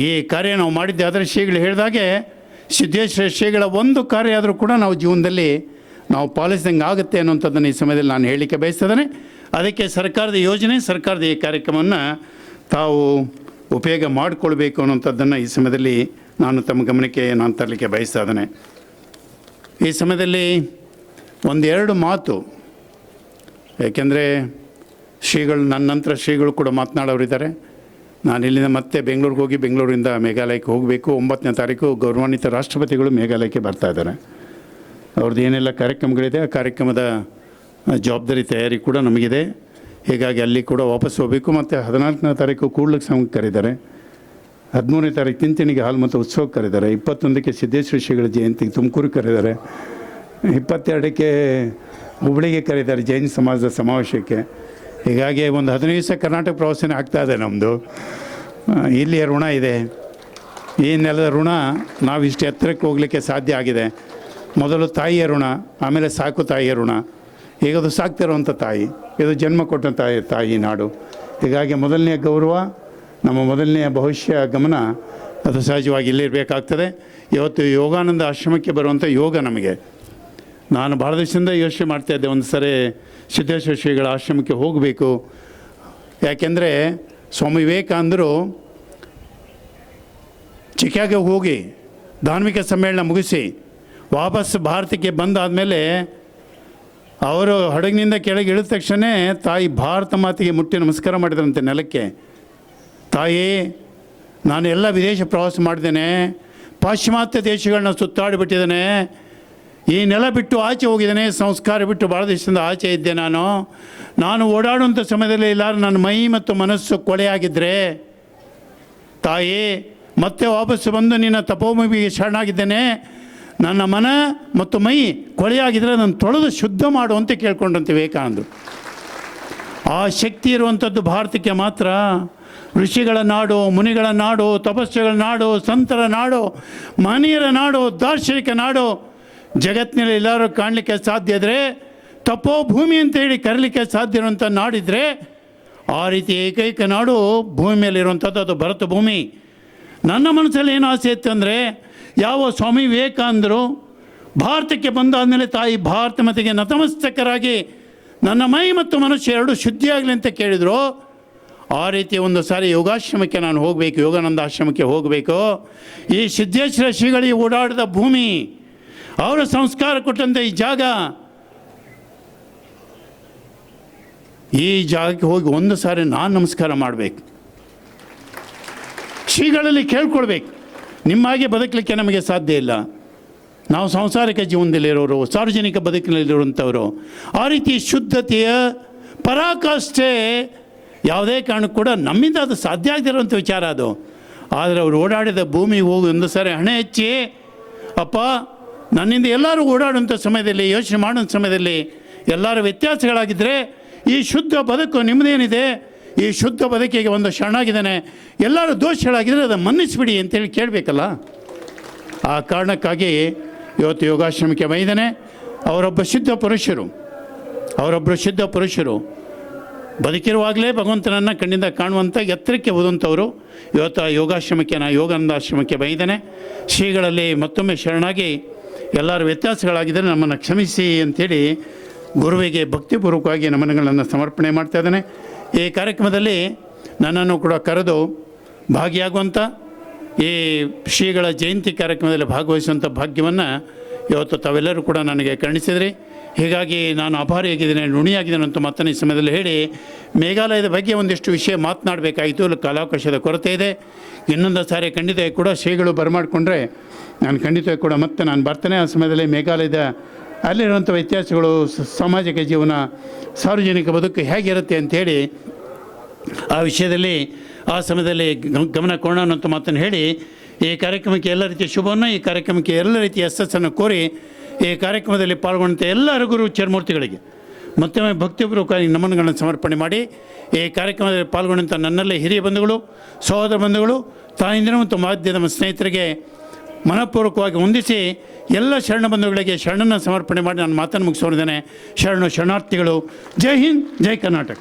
ಈ ಕಾರ್ಯ ನಾವು ಮಾಡಿದ್ದೆ ಆದರೆ ಶ್ರೀಗಳು ಹೇಳಿದಾಗೆ ಸಿದ್ದೇಶ್ವರ ಶ್ರೀಗಳ ಒಂದು ಕಾರ್ಯ ಆದರೂ ಕೂಡ ನಾವು ಜೀವನದಲ್ಲಿ ನಾವು ಪಾಲಿಸಿದಂಗೆ ಆಗುತ್ತೆ ಅನ್ನೋಂಥದ್ದನ್ನು ಈ ಸಮಯದಲ್ಲಿ ನಾನು ಹೇಳಲಿಕ್ಕೆ ಬಯಸ್ತಿದ್ದೇನೆ ಅದಕ್ಕೆ ಸರ್ಕಾರದ ಯೋಜನೆ, ಸರ್ಕಾರದ ಈ ಕಾರ್ಯಕ್ರಮವನ್ನು ತಾವು ಉಪಯೋಗ ಮಾಡಿಕೊಳ್ಬೇಕು ಅನ್ನೋಂಥದ್ದನ್ನು ಈ ಸಮಯದಲ್ಲಿ ನಾನು ತಮ್ಮ ಗಮನಕ್ಕೆ ನಾನು ತರಲಿಕ್ಕೆ ಬಯಸ್ತಾ ಈ ಸಮಯದಲ್ಲಿ ಒಂದೆರಡು ಮಾತು, ಏಕೆಂದರೆ ಶ್ರೀಗಳು, ನನ್ನ ನಂತರ ಶ್ರೀಗಳು ಕೂಡ ಮಾತನಾಡೋರಿದ್ದಾರೆ. ನಾನು ಇಲ್ಲಿಂದ ಮತ್ತೆ ಬೆಂಗಳೂರಿಗೆ ಹೋಗಿ ಬೆಂಗಳೂರಿಂದ ಮೇಘಾಲಯಕ್ಕೆ ಹೋಗಬೇಕು. ಒಂಬತ್ತನೇ ತಾರೀಕು ಗೌರವಾನ್ವಿತ ರಾಷ್ಟ್ರಪತಿಗಳು ಮೇಘಾಲಯಕ್ಕೆ ಬರ್ತಾ ಇದ್ದಾರೆ. ಅವ್ರದ್ದು ಏನೆಲ್ಲ ಕಾರ್ಯಕ್ರಮಗಳಿದೆ, ಆ ಕಾರ್ಯಕ್ರಮದ ಜವಾಬ್ದಾರಿ, ತಯಾರಿ ಕೂಡ ನಮಗಿದೆ. ಹೀಗಾಗಿ ಅಲ್ಲಿ ಕೂಡ ವಾಪಸ್ ಹೋಗಬೇಕು. ಮತ್ತು ಹದಿನಾಲ್ಕನೇ ತಾರೀಕು ಕೂಡ್ಲಕ್ಕೆ ಸಂಘಕ್ಕೆ ಕರೆದಿದ್ದಾರೆ ಹದಿಮೂರನೇ ತಾರೀಕು ತಿಂತಿನಿಗೆ ಹಾಲು ಮತ್ತು ಉತ್ಸವಕ್ಕೆ ಕರೆದಿದ್ದಾರೆ ಇಪ್ಪತ್ತೊಂದಕ್ಕೆ ಸಿದ್ದೇಶ್ವರ ಶ್ರೀಗಳ ಜಯಂತಿಗೆ ತುಮಕೂರಿಗೆ ಕರೆದಿದ್ದಾರೆ ಇಪ್ಪತ್ತೆರಡಕ್ಕೆ ಹುಬ್ಳಿಗೆ ಕರೀತಾರೆ ಜೈನ ಸಮಾಜದ ಸಮಾವೇಶಕ್ಕೆ. ಹೀಗಾಗಿ ಒಂದು ಹದಿನೈದು ದಿವಸ ಕರ್ನಾಟಕ ಪ್ರವಾಸನೇ ಆಗ್ತಾ ಇದೆ ನಮ್ಮದು ಇಲ್ಲಿಯ ಋಣ ಇದೆ. ಈ ನೆಲದ ಋಣ ನಾವು ಇಷ್ಟು ಎತ್ತರಕ್ಕೆ ಹೋಗಲಿಕ್ಕೆ ಸಾಧ್ಯ ಆಗಿದೆ. ಮೊದಲು ತಾಯಿಯ ಋಣ, ಆಮೇಲೆ ಸಾಕು ತಾಯಿಯ ಋಣ. ಈಗ ಅದು ಸಾಕ್ತಿರುವಂಥ ತಾಯಿ, ಇದು ಜನ್ಮ ಕೊಟ್ಟ ತಾಯಿ ತಾಯಿ ನಾಡು. ಹೀಗಾಗಿ ಮೊದಲನೆಯ ಗೌರವ, ನಮ್ಮ ಮೊದಲನೆಯ ಭವಿಷ್ಯ ಗಮನ ಅದು ಸಹಜವಾಗಿ ಇಲ್ಲಿರಬೇಕಾಗ್ತದೆ ಇವತ್ತು ಯೋಗಾನಂದ ಆಶ್ರಮಕ್ಕೆ ಬರುವಂಥ ಯೋಗ ನಮಗೆ. ನಾನು ಭಾಳ ದಿವಸದಿಂದ ಯೋಚನೆ ಮಾಡ್ತಾ ಇದ್ದೆ, ಒಂದು ಸರಿ ಸಿದ್ದೇಶ್ವರ ಶ್ರೀಗಳ ಆಶ್ರಮಕ್ಕೆ ಹೋಗಬೇಕು. ಯಾಕೆಂದರೆ ಸ್ವಾಮಿ ವಿವೇಕಾನಂದರು ಚಿಕಾಗೋಗಿ ಹೋಗಿ ಧಾರ್ಮಿಕ ಸಮ್ಮೇಳನ ಮುಗಿಸಿ ವಾಪಸ್ ಭಾರತಕ್ಕೆ ಬಂದಾದಮೇಲೆ ಅವರು ಹಡಗಿನಿಂದ ಕೆಳಗೆ ಇಳಿದ ತಕ್ಷಣ ತಾಯಿ ಭಾರತ ಮಾತಿಗೆ ಮುಟ್ಟಿ ನಮಸ್ಕಾರ ಮಾಡಿದ್ರಂತೆ ನೆಲಕ್ಕೆ. ತಾಯಿ, ನಾನು ಎಲ್ಲ ವಿದೇಶ ಪ್ರವಾಸ ಮಾಡಿದ್ದೇನೆ. ಪಾಶ್ಚಿಮಾತ್ಯ ದೇಶಗಳನ್ನ ಸುತ್ತಾಡಿಬಿಟ್ಟಿದ್ದೇನೆ ಈ ನೆಲ ಬಿಟ್ಟು ಆಚೆ ಹೋಗಿದ್ದೇನೆ. ಸಂಸ್ಕಾರ ಬಿಟ್ಟು ಭಾಳ ದೇಶದಿಂದ ಆಚೆ ಇದ್ದೆ ನಾನು. ನಾನು ಓಡಾಡುವಂಥ ಸಮಯದಲ್ಲಿ ಎಲ್ಲರೂ ನನ್ನ ಮೈ ಮತ್ತು ಮನಸ್ಸು ಕೊಳೆಯಾಗಿದ್ದರೆ ತಾಯಿ, ಮತ್ತೆ ವಾಪಸ್ಸು ಬಂದು ನಿನ್ನ ತಪೋಭೂಮಿಗೆ ಶರಣಾಗಿದ್ದೇನೆ. ನನ್ನ ಮನ ಮತ್ತು ಮೈ ಕೊಳೆಯಾಗಿದ್ದರೆ ನಾನು ತೊಳೆದು ಶುದ್ಧ ಮಾಡು ಅಂತ ಕೇಳ್ಕೊಂಡಂತೆ ವಿವೇಕಾನಂದರು. ಆ ಶಕ್ತಿ ಇರುವಂಥದ್ದು ಭಾರತಕ್ಕೆ ಮಾತ್ರ. ಋಷಿಗಳ ನಾಡು, ಮುನಿಗಳ ನಾಡು ತಪಸ್ಸುಗಳ ನಾಡು, ಸಂತರ ನಾಡು ಮಹನೀಯರ ನಾಡು, ದಾರ್ಶನಿಕ ನಾಡು. ಜಗತ್ತಿನಲ್ಲಿ ಎಲ್ಲರೂ ಕಾಣಲಿಕ್ಕೆ ಸಾಧ್ಯ ಇದ್ದರೆ ತಪೋ ಭೂಮಿ ಅಂತ ಹೇಳಿ ಕರೀಲಿಕ್ಕೆ ಸಾಧ್ಯ ಇರುವಂಥ ನಾಡಿದರೆ, ಆ ರೀತಿ ಏಕೈಕ ನಾಡು ಭೂಮಿ ಮೇಲೆ ಇರುವಂಥದ್ದು ಅದು ಭರತ ಭೂಮಿ ನನ್ನ ಮನಸ್ಸಲ್ಲಿ ಏನು ಆಸೆ ಇತ್ತು ಅಂದರೆ ಯಾವ ಸ್ವಾಮಿ ವಿವೇಕಾನಂದರು ಭಾರತಕ್ಕೆ ಬಂದಾದ ಮೇಲೆ ತಾಯಿ ಭಾರತ ಮತಿಗೆ ನತಮಸ್ತಕರಾಗಿ ನನ್ನ ಮೈ ಮತ್ತು ಮನಸ್ಸು ಎರಡು ಶುದ್ಧಿಯಾಗಲಿ ಅಂತ ಕೇಳಿದರು. ಆ ರೀತಿ ಒಂದು ಸಾರಿ ಯೋಗಾಶ್ರಮಕ್ಕೆ ನಾನು ಹೋಗಬೇಕು ಯೋಗಾನಂದ ಆಶ್ರಮಕ್ಕೆ ಹೋಗಬೇಕು. ಈ ಸಿದ್ದೇಶ್ವರ ಶ್ರೀಗಳಿಗೆ ಓಡಾಡಿದ ಭೂಮಿ, ಅವರ ಸಂಸ್ಕಾರ ಕೊಟ್ಟಂಥ ಈ ಜಾಗ, ಈ ಜಾಗಕ್ಕೆ ಹೋಗಿ ಒಂದು ಸಾರಿ ನಾನು ನಮಸ್ಕಾರ ಮಾಡಬೇಕು. ಶ್ರೀಗಳಲ್ಲಿ ಕೇಳ್ಕೊಳ್ಬೇಕು. ನಿಮ್ಮ ಹಾಗೆ ಬದುಕಲಿಕ್ಕೆ ನಮಗೆ ಸಾಧ್ಯ ಇಲ್ಲ. ನಾವು ಸಾಂಸಾರಿಕ ಜೀವನದಲ್ಲಿರೋರು, ಸಾರ್ವಜನಿಕ ಬದುಕಿನಲ್ಲಿರುವಂಥವರು, ಆ ರೀತಿ ಶುದ್ಧತೆಯ ಪರಾಕಾಷ್ಠೆ ಯಾವುದೇ ಕಾರಣಕ್ಕೂ ಕೂಡ ನಮ್ಮಿಂದ ಅದು ಸಾಧ್ಯ ಆಗದಿರುವಂಥ ವಿಚಾರ ಅದು. ಆದರೆ ಅವರು ಓಡಾಡಿದ ಭೂಮಿ ಹೋಗಿ ಒಂದು ಸಾರಿ ಹಣೆ ಹಚ್ಚಿ, ಅಪ್ಪ, ನನ್ನಿಂದ ಎಲ್ಲರೂ ಓಡಾಡುವಂಥ ಸಮಯದಲ್ಲಿ, ಯೋಚನೆ ಮಾಡುವಂಥ ಸಮಯದಲ್ಲಿ ಎಲ್ಲರ ವ್ಯತ್ಯಾಸಗಳಾಗಿದ್ದರೆ ಈ ಶುದ್ಧ ಬದುಕು ನಿಮ್ಮದೇನಿದೆ? ಈ ಶುದ್ಧ ಬದುಕಿಗೆ ಒಂದು ಶರಣಾಗಿದ್ದಾನೆ. ಎಲ್ಲರೂ ದೋಷಗಳಾಗಿದ್ದರೆ ಅದನ್ನು ಮನ್ನಿಸ್ಬಿಡಿ ಅಂತೇಳಿ ಕೇಳಬೇಕಲ್ಲ? ಆ ಕಾರಣಕ್ಕಾಗಿ ಇವತ್ತು ಯೋಗಾಶ್ರಮಕ್ಕೆ ಬೈದಾನೆ, ಅವರೊಬ್ಬ ಸಿದ್ಧ ಪುರುಷರು ಅವರೊಬ್ಬರು ಸಿದ್ಧ ಪುರುಷರು ಬದುಕಿರುವಾಗಲೇ ಭಗವಂತನನ್ನು ಕಣ್ಣಿಂದ ಕಾಣುವಂಥ ಎತ್ತರಕ್ಕೆ ಹೋದಂಥವರು ಇವತ್ತು ಆ ಯೋಗಾಶ್ರಮಕ್ಕೆ, ನಾ ಯೋಗಾನಂದಾಶ್ರಮಕ್ಕೆ ಬೈದಾನೆ. ಶ್ರೀಗಳಲ್ಲಿ ಮತ್ತೊಮ್ಮೆ ಶರಣಾಗಿ ಎಲ್ಲರ ವ್ಯತ್ಯಾಸಗಳಾಗಿದ್ದರೆ ನಮ್ಮನ್ನು ಕ್ಷಮಿಸಿ ಅಂಥೇಳಿ ಗುರುವಿಗೆ ಭಕ್ತಿಪೂರ್ವಕವಾಗಿ ನಮನಗಳನ್ನು ಸಮರ್ಪಣೆ ಮಾಡ್ತಾ ಇದ್ದಾನೆ. ಈ ಕಾರ್ಯಕ್ರಮದಲ್ಲಿ ನನ್ನನ್ನು ಕೂಡ ಕರೆದು ಭಾಗಿಯಾಗುವಂಥ ಈ ಶ್ರೀಗಳ ಜಯಂತಿ ಕಾರ್ಯಕ್ರಮದಲ್ಲಿ ಭಾಗವಹಿಸುವಂಥ ಭಾಗ್ಯವನ್ನು ಇವತ್ತು ತಾವೆಲ್ಲರೂ ಕೂಡ ನನಗೆ ಕರುಣಿಸಿದ್ರಿ. ಹೀಗಾಗಿ ನಾನು ಅಭಾರಿಯಾಗಿದ್ದೇನೆ ಋಣಿಯಾಗಿದ್ದೇನೆ ಅಂತ ಮತ್ತನೇ ಸಮಯದಲ್ಲಿ ಹೇಳಿ ಮೇಘಾಲಯದ ಬಗ್ಗೆ ಒಂದಿಷ್ಟು ವಿಷಯ ಮಾತನಾಡಬೇಕಾಯಿತು. ಇಲ್ಲಿ ಕಾಲಾವಕಾಶದ ಕೊರತೆ ಇದೆ. ಇನ್ನೊಂದು ಸಾರಿ ಖಂಡಿತ ಕೂಡ ಶ್ರೀಗಳು ಬರಮಾಡಿಕೊಂಡ್ರೆ ನಾನು ಖಂಡಿತ ಕೂಡ ಮತ್ತೆ ನಾನು ಬರ್ತೇನೆ. ಆ ಸಮಯದಲ್ಲಿ ಮೇಘಾಲಯದ ಅಲ್ಲಿರುವಂಥ ವ್ಯತ್ಯಾಸಗಳು ಸಾಮಾಜಿಕ ಜೀವನ, ಸಾರ್ವಜನಿಕ ಬದುಕು ಹೇಗಿರುತ್ತೆ ಅಂಥೇಳಿ ಆ ವಿಷಯದಲ್ಲಿ, ಆ ಸಮಯದಲ್ಲಿ ಗಮ- ಗಮನ ಕೊಡೋಣ ಅಂತ ಮಾತನ್ನು ಹೇಳಿ, ಈ ಕಾರ್ಯಕ್ರಮಕ್ಕೆ ಎಲ್ಲ ರೀತಿಯ ಶುಭವನ್ನು, ಈ ಕಾರ್ಯಕ್ರಮಕ್ಕೆ ಎಲ್ಲ ರೀತಿಯ ಯಶಸ್ಸನ್ನು ಕೋರಿ, ಈ ಕಾರ್ಯಕ್ರಮದಲ್ಲಿ ಪಾಲ್ಗೊಂಡಂಥ ಎಲ್ಲ ಗುರು ಚರ್ಮೂರ್ತಿಗಳಿಗೆ ಮತ್ತೊಮ್ಮೆ ಭಕ್ತಿಪೂರ್ವಕವಾಗಿ ನಮನಗಳನ್ನು ಸಮರ್ಪಣೆ ಮಾಡಿ, ಈ ಕಾರ್ಯಕ್ರಮದಲ್ಲಿ ಪಾಲ್ಗೊಂಡಂಥ ನನ್ನಲ್ಲೇ ಹಿರಿಯ ಬಂಧುಗಳು, ಸಹೋದರ ಬಂಧುಗಳು ತಾಯಿಂದಿನ ಮತ್ತು ಮಾಧ್ಯಮ ಸ್ನೇಹಿತರಿಗೆ ಮನಪೂರ್ವಕವಾಗಿ ಹೊಂದಿಸಿ ಎಲ್ಲ ಶರಣ ಬಂಧುಗಳಿಗೆ ಶರಣನ ಸಮರ್ಪಣೆ ಮಾಡಿ ನಾನು ಮಾತನ್ನು ಮುಗಿಸೋರಿದ್ದೇನೆ ಶರಣು ಶರಣಾರ್ಥಿಗಳು. ಜೈ ಹಿಂದ್, ಜೈ ಕರ್ನಾಟಕ.